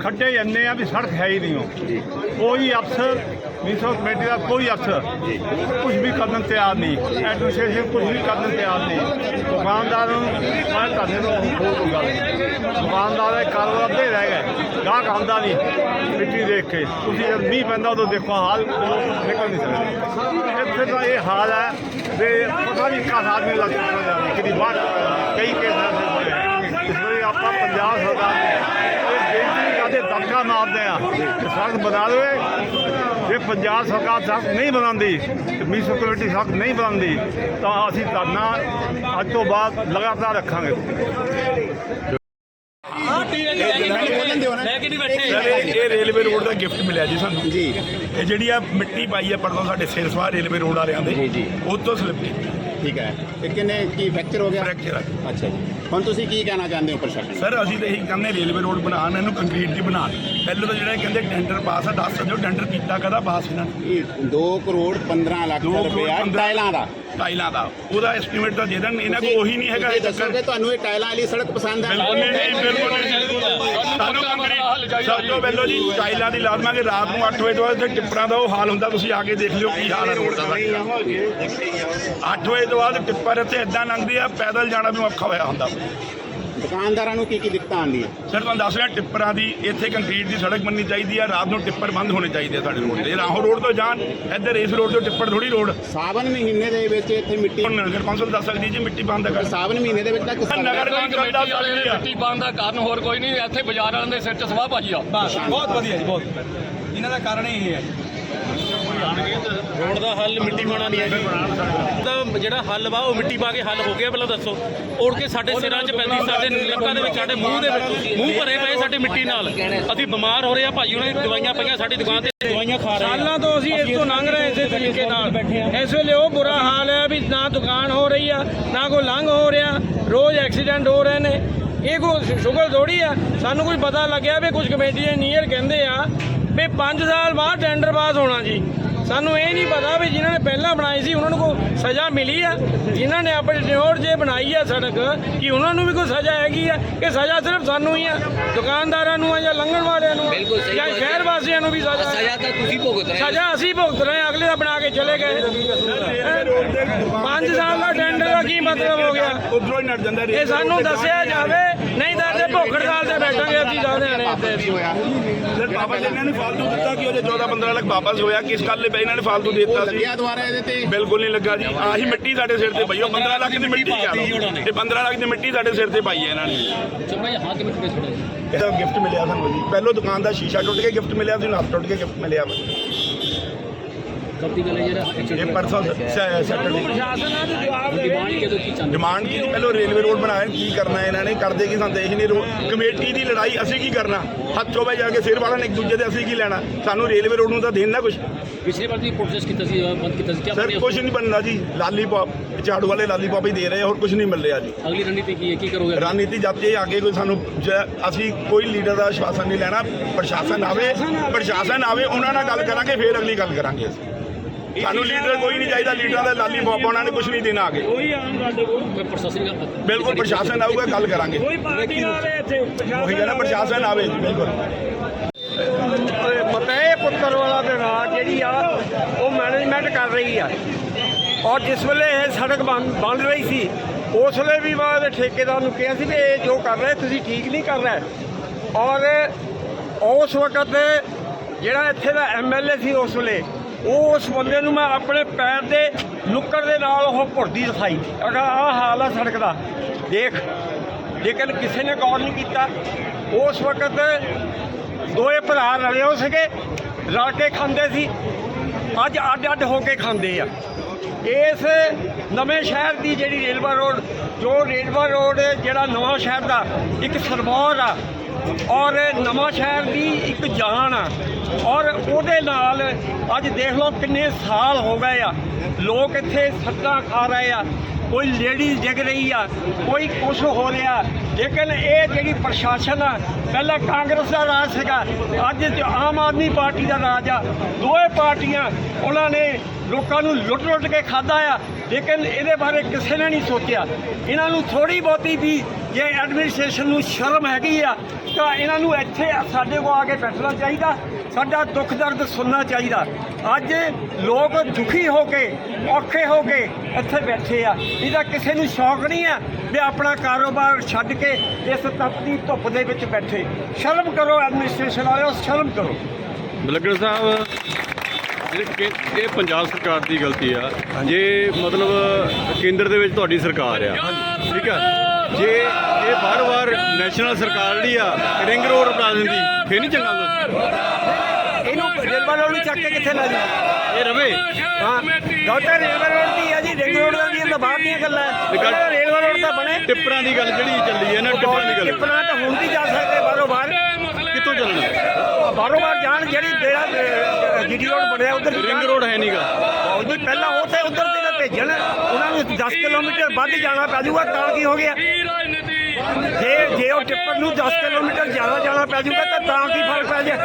ਖੱਡੇ ਇੰਨੇ ਆ ਵੀ ਸੜਕ ਹੈ ਹੀ ਨਹੀਂ ਉਹ। ਕੋਈ ਅਫਸਰ ਮਿਊਨਿਸਪਲ ਕਮੇਟੀ ਦਾ ਕੋਈ ਅਫਸਰ ਕੁਝ ਵੀ ਕਰਨ ਤਿਆਰ ਨਹੀਂ। ਐਡਮਿਨਿਸਟ੍ਰੇਸ਼ਨ ਕੁਝ ਵੀ ਕਰਨ ਤਿਆਰ ਨਹੀਂ। ਦੁਕਾਨਦਾਰ ਨੂੰ ਮੈਂ ਧਰਨੇ ਨੂੰ ਹੋਰ ਕੋਈ ਗੱਲ ਨਹੀਂ। ਦੁਕਾਨਦਾਰ ਦੇ ਕਾਰੋਬਾਰ ਅੱਧੇ ਰਹਿ ਗਏ। ਗਾਹਕ ਆਉਂਦਾ ਨਹੀਂ। ਮਿੱਟੀ ਦੇਖ ਕੇ। ਤੁਸੀਂ ਜਦ ਮੀਂਹ ਪੈਂਦਾ ਉਦੋਂ ਦੇਖੋ ਹਾਲ ਨਿਕਲ ਨਹੀਂ ਸਕਦੇ। ਇੱਥੇ ਦਾ ਇਹ ਹਾਲ ਹੈ ਵੀ ਪਤਾ ਨਹੀਂ ਕਾਹ ਆਦਮੀ ਲੱਗ ਜਾਂਦਾ ਕਿਦੀ ਬਾਤ ਕਈ ਕੇਸ ਐਸੇ ਹੋਏ ਹੈ। ਇਸ ਲਈ ਆਪਾਂ ਪੰਜਾਬ ਸਰਕਾਰ ਨੂੰ ਇਹ ਬੇਨਤੀ ਕਰਦੇ ਮਾਰਦੇ ਆ ਕਿ ਸੜਕ ਬਣਾ ਲਵੇ ਜੇ ਪੰਜਾਬ ਸਰਕਾਰ ਸੜਕ ਨਹੀਂ ਬਣਾਉਂਦੀ, ਤੇ ਮੀ ਸੜਕ ਨਹੀਂ ਬਣਾਉਂਦੀ, ਤਾਂ ਅਸੀਂ ਧਰਨਾ ਅੱਜ ਤੋਂ ਬਾਅਦ ਲਗਾਤਾਰ ਰੱਖਾਂਗੇ ਇਹ ਰੇਲਵੇ ਰੋਡ ਦਾ ਗਿਫਟ ਮਿਲਿਆ ਜੀ ਸਾਨੂੰ। ਜੀ। ਇਹ ਜਿਹੜੀ ਆ ਮਿੱਟੀ ਪਾਈ ਆ ਪਰਦੋਂ ਸਾਡੇ ਸਿਰ ਸਵਾਰ ਰੇਲਵੇ ਰੋਡ ਵਾਲਿਆਂ ਦੇ ਜੀ, ਜੀ। ਉਹ ਤੋਂ ਸਲਿੱਪ ਕੀਤੀ। ਠੀਕ ਹੈ। ਤੇ ਕਿੰਨੇ ਕੀ ਫ੍ਰੈਕਚਰ ਹੋ ਗਿਆ? ਫ੍ਰੈਕਚਰ ਆ ਅੱਛਾ ਜੀ। ਹੁਣ ਤੁਸੀਂ ਕੀ ਕਹਿਣਾ ਚਾਹੁੰਦੇ ਹੋ ਪ੍ਰਸ਼ਾਸਨ ਨੂੰ? ਸਰ ਅਸੀਂ ਤਾਂ ਇਹੀ ਕਹਿੰਦੇ ਰੇਲਵੇ ਰੋਡ ਬਣਾਉਣ ਇਹਨੂੰ ਕੰਕਰੀਟ ਦੀ ਬਣਾਉਣ ਪਹਿਲਾਂ ਤਾਂ ਜਿਹੜਾ ਇਹ ਕਹਿੰਦੇ ਟੈਂਡਰ ਪਾਸ ਆ ਦੱਸ ਸਕਦੇ ਹੋ ਟੈਂਡਰ ਕੀਤਾ ਕਦਾ ਪਾਸ ਇਹਨਾਂ ਨੇ। ਇਹ 2 ਕਰੋੜ 15 ਲੱਖ ਦੋ ਕਰੋੜ ਰੁਪਇਆ ਪੰਦਰਾਂ- ਟਾਈਲਾਂ ਦਾ। ਟਾਈਲਾਂ ਦਾ। ਉਹਦਾ ਐਸਟੀਮੇਟ ਤਾਂ ਦੇ ਦੇਣ ਇਹਨਾਂ ਕੋਲ ਉਹੀ ਨਹੀਂ ਹੈਗਾ ਤੁਸੀਂ ਇਹ ਚੱਕਰ। ਦੱਸੋਗੇ ਤੁਹਾਨੂੰ ਇਹ ਟਾਈਲਾਂ ਵਾਲੀ ਸੜਕ ਪਸੰਦ ਹੈ? ਬਿਲਕੁਲ ਨਹੀਂ ਬਿਲਕੁਲ ਨਹੀਂ। ਸਭ ਤੋਂ ਪਹਿਲਾਂ ਜੀ ਟਾਈਲਾਂ ਦੀ ਲਾਜ਼ਮਾਂਗੇ ਰਾਤ ਨੂੰ 8 ਵਜੇ ਤੋਂ ਬਾਅਦ ਟਿੱਪਰਾਂ ਦਾ ਉਹ ਹਾਲ ਹੁੰਦਾ ਤੁਸੀਂ ਆ ਕੇ ਦੇਖ ਲਿਓ ਕੀ ਹਾਲ ਹੈ ਰੋਡ ਦਾ। 8 ਵਜੇ ਤੋਂ ਬਾਅਦ ਟਿੱਪਰ ਇੱਥੇ ਇਦਾਂ ਲੰਘਦੇ ਆ ਪੈਦਲ ਜਾਣਾ ਵੀ ਔਖਾ ਹੋਇਆ ਹੁੰਦਾ। ਦੁਕਾਨਦਾਰਾਂ ਨੂੰ ਕੀ ਕੀ ਦਿੱਕਤਾਂ ਆਉਂਦੀਆਂ? ਸਰ ਤੁਹਾਨੂੰ ਦੱਸ ਰਿਹਾ ਟਿੱਪਰਾਂ ਦੀ ਇੱਥੇ ਕੰਕਰੀਟ ਦੀ ਸੜਕ ਬਣਨੀ ਚਾਹੀਦੀ ਆ ਰਾਤ ਨੂੰ ਟਿੱਪਰ ਬੰਦ ਹੋਣੇ ਚਾਹੀਦੇ ਆ ਸਾਡੇ ਰੋਡ ਤੇ। ਰਾਹੋਂ ਰੋਡ ਤੋਂ ਜਾਣ ਇੱਧਰ ਇਸ ਰੋਡ ਤੋਂ ਟਿੱਪਰ ਥੋੜੀ ਰੋਡ। ਸਾਵਨ ਮਹੀਨੇ ਦੇ ਵਿੱਚ ਇੱਥੇ ਮਿੱਟੀ ਹੁਣ ਨਗਰ ਕੌਂਸਲ ਦੱਸ ਸਕਦੀ ਜੀ ਮਿੱਟੀ ਬੰਦ ਕਰ ਸਾਵਨ ਮਹੀਨੇ ਦੇ ਵਿੱਚ ਤਾਂ ਕਿਸਾਨ ਨਗਰ ਕੌਂਸਲ ਆ। ਮਿੱਟੀ ਪਾਉਣ ਦਾ ਕਾਰਨ ਹੋਰ ਕੋਈ ਨਹੀਂ ਇੱਥੇ ਬਾਜ਼ਾਰ ਵਾਲਿਆਂ ਦੇ ਸਿਰ 'ਚ ਸਵਾਹ ਭਾਜੀ ਆ। ਬਹੁਤ ਵਧੀਆ ਜੀ ਬਹੁਤ। ਇਹਨਾਂ ਦਾ ਕਾਰਨ ਇਹ ਹੈ। ਰੋਡ ਦਾ ਹੱਲ ਮਿੱਟੀ ਪਾਉਣਾ ਨਹੀਂ ਹੈ ਦਾ ਜਿਹੜਾ ਹੱਲ ਵਾ ਉਹ ਮਿੱਟੀ ਪਾ ਕੇ ਹੱਲ ਹੋ ਗਿਆ ਪਹਿਲਾਂ ਦੱਸੋ। ਉੜ ਕੇ ਸਾਡੇ ਸਿਰਾਂ 'ਚ ਪੈਂਦੀ ਸਾਡੇ ਲੱਕਾਂ ਦੇ ਵਿੱਚ ਸਾਡੇ ਮੂੰਹ ਦੇ ਵਿੱਚ ਮੂੰਹ ਭਰੇ ਪਏ ਸਾਡੇ ਮਿੱਟੀ ਨਾਲ। ਅਸੀਂ ਬਿਮਾਰ ਹੋ ਰਹੇ ਆ ਭਾਜੀ ਉਹਨਾਂ ਦੀ ਦਵਾਈਆਂ ਪਈਆਂ ਸਾਡੀ ਦੁਕਾਨ ਤੇ ਦਵਾਈਆਂ ਖਾ ਰਹੇ ਸਾਲਾਂ ਤੋਂ ਅਸੀਂ ਇਸ ਤੋਂ ਲੰਘ ਰਹੇ ਇਸੇ ਤਰੀਕੇ ਨਾਲ। ਇਸ ਵੇਲੇ ਉਹ ਬੁਰਾ ਹਾਲ ਹੈ ਵੀ ਨਾ ਦੁਕਾਨ ਹੋ ਰਹੀ ਆ ਨਾ ਕੋਈ ਲੰਘ ਹੋ ਰਿਹਾ। ਰੋਜ਼ ਐਕਸੀਡੈਂਟ ਹੋ ਰਹੇ ਨੇ। ਇਹ ਕੋਈ ਸ਼ੁਗਰ ਥੋੜੀ ਆ। ਸਾਨੂੰ ਕੋਈ ਪਤਾ ਲੱਗਿਆ ਵੀ ਕੁਝ ਕਮੇਟੀ ਦੇ ਨੀਅਰ ਕਹਿੰਦੇ ਆ ਵੀ 5 ਸਾਲ ਬਾਅਦ ਟੈਂਡਰ ਪਾਸ ਹੋਣਾ ਜੀ। ਸਾਨੂੰ ਇਹ ਨਹੀਂ ਪਤਾ ਵੀ ਜਿਨ੍ਹਾਂ ਨੇ ਪਹਿਲਾਂ ਬਣਾਈ ਸੀ ਉਹਨਾਂ ਨੂੰ ਕੋਈ ਸਜ਼ਾ ਮਿਲੀ ਆ? ਜਿਨ੍ਹਾਂ ਨੇ ਆਪਣੀ ਨਿਓੜ ਜੇ ਬਣਾਈ ਆ ਸੜਕ ਕਿ ਉਹਨਾਂ ਨੂੰ ਵੀ ਕੋਈ ਸਜ਼ਾ ਹੈਗੀ ਆ? ਕਿ ਸਜ਼ਾ ਸਿਰਫ ਸਾਨੂੰ ਹੀ ਆ ਦੁਕਾਨਦਾਰਾਂ ਨੂੰ ਆ ਜਾਂ ਲੰਘਣ ਵਾਲਿਆਂ ਨੂੰ ਜਾਂ ਸ਼ਹਿਰ ਵਾਸੀਆਂ ਨੂੰ ਵੀ ਸਜ਼ਾ ਸਜ਼ਾ ਤਾਂ ਤੁਸੀਂ ਭੁਗਤ ਰਹੇ ਸਜ਼ਾ ਅਸੀਂ ਭੁਗਤ ਰਹੇ ਹਾਂ, ਅਗਲੇ ਦਾ ਬਣਾ ਕੇ ਚਲੇ ਗਏ। 5 ਸਾਲ ਦਾ ਟੈਂਡਰ ਦਾ ਕੀ ਮਤਲਬ ਹੋ ਗਿਆ? ਉਧਰੋਂ ਹੀ ਨੱਟ ਜਾਂਦਾ ਇਹ ਸਾਨੂੰ ਦੱਸਿਆ ਜਾਵੇ ਭੁੱਖ ਹੜਤਾਲ ਤੇ ਬੈਠਾਂਗੇ ਅਸੀਂ ਸਾਧਿਆਂ ਨੇ ਇੱਥੇ। ਕੀ ਹੋਇਆ ਸਰ ਵਾਪਸ ਇਹਨਾਂ ਨੇ ਫਾਲਤੂ ਦਿੱਤਾ ਕਿ ਉਹਦੇ 14 15 ਲੱਖ ਵਾਪਸ ਹੋਇਆ ਕਿਸ ਗੱਲ ਲਈ ਇਹਨਾਂ ਨੇ ਫਾਲਤੂ ਦੇ ਦਿੱਤਾ ਸੀ? ਲੱਗਿਆ ਦੁਆਰਾ ਇਹਦੇ ਤੇ? ਬਿਲਕੁਲ ਨਹੀਂ ਲੱਗਾ ਜੀ। ਆਹੀ ਮਿੱਟੀ ਸਾਡੇ ਸਿਰ ਤੇ ਪਈ ਉਹ 15 ਲੱਖ ਦੀ ਮਿੱਟੀ ਆ ਤੇ 15 ਲੱਖ ਦੀ ਮਿੱਟੀ ਸਾਡੇ ਸਿਰ ਤੇ ਪਾਈ ਹੈ ਇਹਨਾਂ ਨੇ। ਚੰਗਾ ਜੀ ਹੱਥ ਵਿੱਚ ਥੋੜਾ ਇਹਦਾ ਗਿਫਟ ਮਿਲਿਆ ਸਾਨੂੰ ਜੀ। ਪਹਿਲੋਂ ਦੁਕਾਨ ਦਾ ਸ਼ੀਸ਼ਾ ਟੁੱਟ ਕੇ ਗਿਫਟ ਮਿਲਿਆ ਸੀ ਨੱਥ ਟੁੱਟ ਕੇ ਗਿਫਟ ਮਿਲਿਆ ਵਾ। ਕਬਦੀ ਗੱਲ ਹੈ ਜਿਹੜਾ ਇਹ ਪਰਸੋਂ ਸੈਟਰਡੇ ਪ੍ਰਸ਼ਾਸਨ ਆ ਤੇ ਜਵਾਬ ਦੇ ਡਿਮਾਂਡ ਕੀ? ਪਹਿਲੋਂ ਰੇਲਵੇ ਰੋਡ ਬਣਾਇਆ ਕੀ ਕਰਨਾ ਇਹਨਾਂ ਨੇ ਕਰਦੇ ਕੀ ਸਾਨੂੰ ਦੇਖ ਨਹੀਂ ਕਮੇਟੀ ਦੀ ਲੜਾਈ ਅਸੀਂ ਕੀ ਕਰਨਾ? ਹੱਥੋਂ ਬੈ ਜਾ ਕੇ ਸਿਰ ਵਾਲਾ ਇੱਕ ਦੂਜੇ ਦੇ ਅਸੀਂ ਕੀ ਲੈਣਾ? ਸਾਨੂੰ ਰੇਲਵੇ ਰੋਡ ਨੂੰ ਤਾਂ ਦੇਣ ਨਾ ਕੁਝ ਪਿਛਲੇ ਵਾਰ ਵੀ ਪ੍ਰੋਟੈਸਟ ਕੀਤਾ ਸੀ ਬੰਦ ਕੀਤਾ ਸੀ। ਕੀ ਸਰ ਕੁਝ ਨਹੀਂ ਬਣਨਾ ਜੀ। ਲਾਲੀਪੌਪ ਝਾੜੂ ਵਾਲੇ ਲਾਲੀਪੌਪ ਹੀ ਦੇ ਰਹੇ ਹੋਰ ਕੁਝ ਨਹੀਂ ਮਿਲ ਰਿਹਾ ਜੀ। ਅਗਲੀ ਰਣਨੀਤੀ ਕੀ ਹੈ? ਕੀ ਕਰੋਗੇ? ਰਣਨੀਤੀ ਜਦ ਤੇ ਅੱਗੇ ਕੋਈ ਸਾਨੂੰ ਜ- ਅਸੀਂ ਕੋਈ ਲੀਡਰ ਦਾ ਆਸ਼ਵਾਸਨ ਨਹੀਂ ਲੈਣਾ ਪ੍ਰਸ਼ਾਸਨ ਆਵੇ। ਪ੍ਰਸ਼ਾਸਨ ਆਵੇ ਉਹਨਾਂ ਨਾਲ ਗੱਲ ਕਰਾਂਗੇ ਫਿਰ ਅਗਲੀ ਗੱਲ ਕਰਾਂਗੇ ਅਸੀਂ। ਸਾਨੂੰ ਲੀਡਰ ਕੋਈ ਨਹੀਂ ਚਾਹੀਦਾ ਲੀਡਰਾਂ ਦਾ ਲਾਲੀ ਪੌਪ ਉਹਨਾਂ ਨੇ ਕੁਝ ਨਹੀਂ ਦੇਣਾ ਅੱਗੇ। ਕੋਈ ਆਮ ਸਾਡੇ ਕੋਲ ਕੋਈ ਪ੍ਰਸ਼ਾਸਨਿਕ ਬਿਲਕੁਲ ਪ੍ਰਸ਼ਾਸਨ ਆਊਗਾ ਗੱਲ ਕਰਾਂਗੇ। ਕੋਈ ਪਾਰਟੀ ਨਾ ਆਵੇ ਇੱਥੇ ਉਹੀ ਹੈ ਨਾ ਪ੍ਰਸ਼ਾਸਨ ਆਵੇ ਜੀ ਬਿਲਕੁਲ ਮਤਏ ਪੁੱਤਰ ਵਾਲਾ ਵਿਭਾਗ ਜਿਹੜੀ ਆ ਉਹ ਮੈਨੇਜਮੈਂਟ ਕਰ ਰਹੀ ਆ। ਔਰ ਜਿਸ ਵੇਲੇ ਇਹ ਸੜਕ ਬਣ ਬਣ ਰਹੀ ਸੀ ਉਸ ਵੇਲੇ ਵੀ ਮੈਂ ਠੇਕੇਦਾਰ ਨੂੰ ਕਿਹਾ ਸੀ ਵੀ ਇਹ ਜੋ ਕਰ ਰਹੇ ਤੁਸੀਂ ਠੀਕ ਨਹੀਂ ਕਰ ਰਹੇ। ਔਰ ਉਸ ਵਕਤ ਜਿਹੜਾ ਇੱਥੇ ਦਾ ਐਮਐਲਏ ਸੀ ਉਸ ਵੇਲੇ ਉਹ ਉਸ ਬੰਦੇ ਨੂੰ ਮੈਂ ਆਪਣੇ ਪੈਰ ਦੇ ਨੁੱਕਰ ਦੇ ਨਾਲ ਉਹ ਭੁਰਦੀ ਦਿਖਾਈ। ਅਗਾ ਆਹ ਹਾਲ ਆ ਸੜਕ ਦਾ। ਦੇਖ, ਲੇਕਿਨ ਕਿਸੇ ਨੇ ਗੌਰ ਨਹੀਂ ਕੀਤਾ। ਉਸ ਵਕਤ ਦੋਏ ਭਰਾ ਰਲੇ ਹੋ ਸੀਗੇ। ਰਲ ਕੇ ਖਾਂਦੇ ਸੀ। ਅੱਜ ਅੱਡ ਅੱਡ ਹੋ ਕੇ ਖਾਂਦੇ ਆ। ਇਸ ਨਵੇਂ ਸ਼ਹਿਰ ਦੀ ਜਿਹੜੀ ਰੇਲਵਾ ਰੋਡ, ਜੋ ਰੇਲਵਾ ਰੋਡ ਜਿਹੜਾ ਨਵਾਂ ਸ਼ਹਿਰ ਦਾ ਇੱਕ ਸਰਬੌਰ ਆ ਔਰ ਨਵਾਂ ਸ਼ਹਿਰ ਦੀ ਇੱਕ ਜਾਨ ਆ। ਔਰ ਉਹਦੇ ਨਾਲ ਅੱਜ ਦੇਖ ਲਓ ਕਿੰਨੇ ਸਾਲ ਹੋ ਗਏ ਆ। ਲੋਕ ਇੱਥੇ ਸੱਟਾਂ ਖਾ ਰਹੇ ਆ। ਕੋਈ ਲੇਡੀ ਡਿੱਗ ਰਹੀ ਆ, ਕੋਈ ਕੁਛ ਹੋ ਰਿਹਾ। ਲੇਕਿਨ ਇਹ ਜਿਹੜੀ ਪ੍ਰਸ਼ਾਸਨ ਆ, ਪਹਿਲਾਂ ਕਾਂਗਰਸ ਦਾ ਰਾਜ ਸੀਗਾ, ਅੱਜ ਆਮ ਆਦਮੀ ਪਾਰਟੀ ਦਾ ਰਾਜ ਆ। ਦੋਵੇਂ ਪਾਰਟੀਆਂ, ਉਹਨਾਂ ਨੇ ਲੋਕਾਂ ਨੂੰ ਲੁੱਟ ਲੁੱਟ ਕੇ ਖਾਦਾ ਆ। ਲੇਕਿਨ ਇਹਦੇ ਬਾਰੇ ਕਿਸੇ ਨੇ ਨਹੀਂ ਸੋਚਿਆ। ਇਹਨਾਂ ਨੂੰ ਥੋੜੀ ਬਹੁਤੀ ਵੀ ਜੇ ਐਡਮਿਨਿਸਟ੍ਰੇਸ਼ਨ ਨੂੰ ਸ਼ਰਮ ਹੈਗੀ ਆ, ਤਾਂ ਇਹਨਾਂ ਨੂੰ ਇੱਥੇ ਸਾਡੇ ਕੋਲ ਆ ਕੇ ਬੈਠਣਾ ਚਾਹੀਦਾ, ਸਾਡਾ ਦੁੱਖ ਦਰਦ ਸੁਣਨਾ ਚਾਹੀਦਾ। ਅੱਜ ਲੋਕ ਦੁਖੀ ਹੋ ਕੇ, ਔਖੇ ਹੋ ਕੇ ਇੱਥੇ ਬੈਠੇ ਆ। ਇਹਦਾ ਕਿਸੇ ਨੂੰ ਸ਼ੌਕ ਨਹੀਂ ਆ ਵੀ ਆਪਣਾ ਕਾਰੋਬਾਰ ਛੱਡ ਕੇ ਇਸ ਤਪਦੀ ਧੁੱਪ ਦੇ ਵਿੱਚ ਬੈਠੇ। ਸ਼ਰਮ ਕਰੋ ਐਡਮਿਨਿਸਟ੍ਰੇਸ਼ਨ ਵਾਲਿਓ, ਸ਼ਰਮ ਕਰੋ। ਬਲਗੜ ਸਾਹਿਬ ਇਹ ਪੰਜਾਬ ਸਰਕਾਰ ਦੀ ਗਲਤੀ ਆ। ਜੇ ਮਤਲਬ ਕੇਂਦਰ ਦੇ ਵਿੱਚ ਤੁਹਾਡੀ ਸਰਕਾਰ ਆ। ਠੀਕ ਆ। ਜੇ ਇਹ ਵਾਰ-ਵਾਰ ਨੈਸ਼ਨਲ ਸਰਕਾਰ ਜਿਹੜੀ ਆ ਰਿੰਗ ਰੋਡ ਬਣਾ ਦਿੰਦੀ ਫੇਰ ਨਹੀਂ ਚੰਗਾ ਹੁੰਦਾ। ਇਹਨੂੰ ਰੇਲਵਾ ਰੋਡ ਨੂੰ ਚੱਕ ਕੇ ਕਿੱਥੇ ਲੈ ਜਾ ਇਹ ਰਵੇ। ਹਾਂ ਡਾਕਟਰ ਰੇਲਵਾ ਰੋਡ ਦੀ ਹੈ ਜੀ ਰਿੰਗ ਰੋਡ ਦੀ ਤਾਂ ਬਾਹਰ ਦੀਆਂ ਗੱਲਾਂ। ਰੇਲਵਾ ਰੋਡ ਤਾਂ ਬਣੇ। ਟਿੱਪਰਾਂ ਦੀ ਗੱਲ ਜਿਹੜੀ ਚੱਲੀ ਹੈ ਨਾ ਟਿੱਪਰਾਂ ਦੀ ਗੱਲ। ਟਿੱਪਣਾ ਤਾਂ ਹੁਣ ਵੀ ਜਾ ਸਕਦੇ ਬਾਹਰੋਂ ਬਾਹਰ। ਚੱਲਣਾ ਬਾਹਰੋਂ ਬਾਹਰ ਜਾਣ ਜਿਹੜੀ ਜਿਹੜਾ ਜੀਡੀ ਰੋਡ ਬਣਿਆ ਉਧਰ ਰਿੰਗ ਰੋਡ ਹੈ ਨਹੀਂਗਾ ਉਹਦੀ ਪਹਿਲਾਂ ਤੇ ਉਧਰ ਤੇ ਤਾਂ ਭੇਜਣ ਉਹਨਾਂ ਨੂੰ 10 ਕਿਲੋਮੀਟਰ ਵੱਧ ਜਾਣਾ ਪੈ ਜਾਊਗਾ ਤਾਂ ਕੀ ਹੋ ਗਿਆ? ਜੇ ਜੇ ਉਹ ਟਿੱਪਰ ਨੂੰ 10 ਕਿਲੋਮੀਟਰ ਜ਼ਿਆਦਾ ਜਾਣਾ ਪੈ ਜਾਊਗਾ ਤਾਂ ਤਾਂ ਕੀ ਫ਼ਰਕ ਪੈ ਜਾ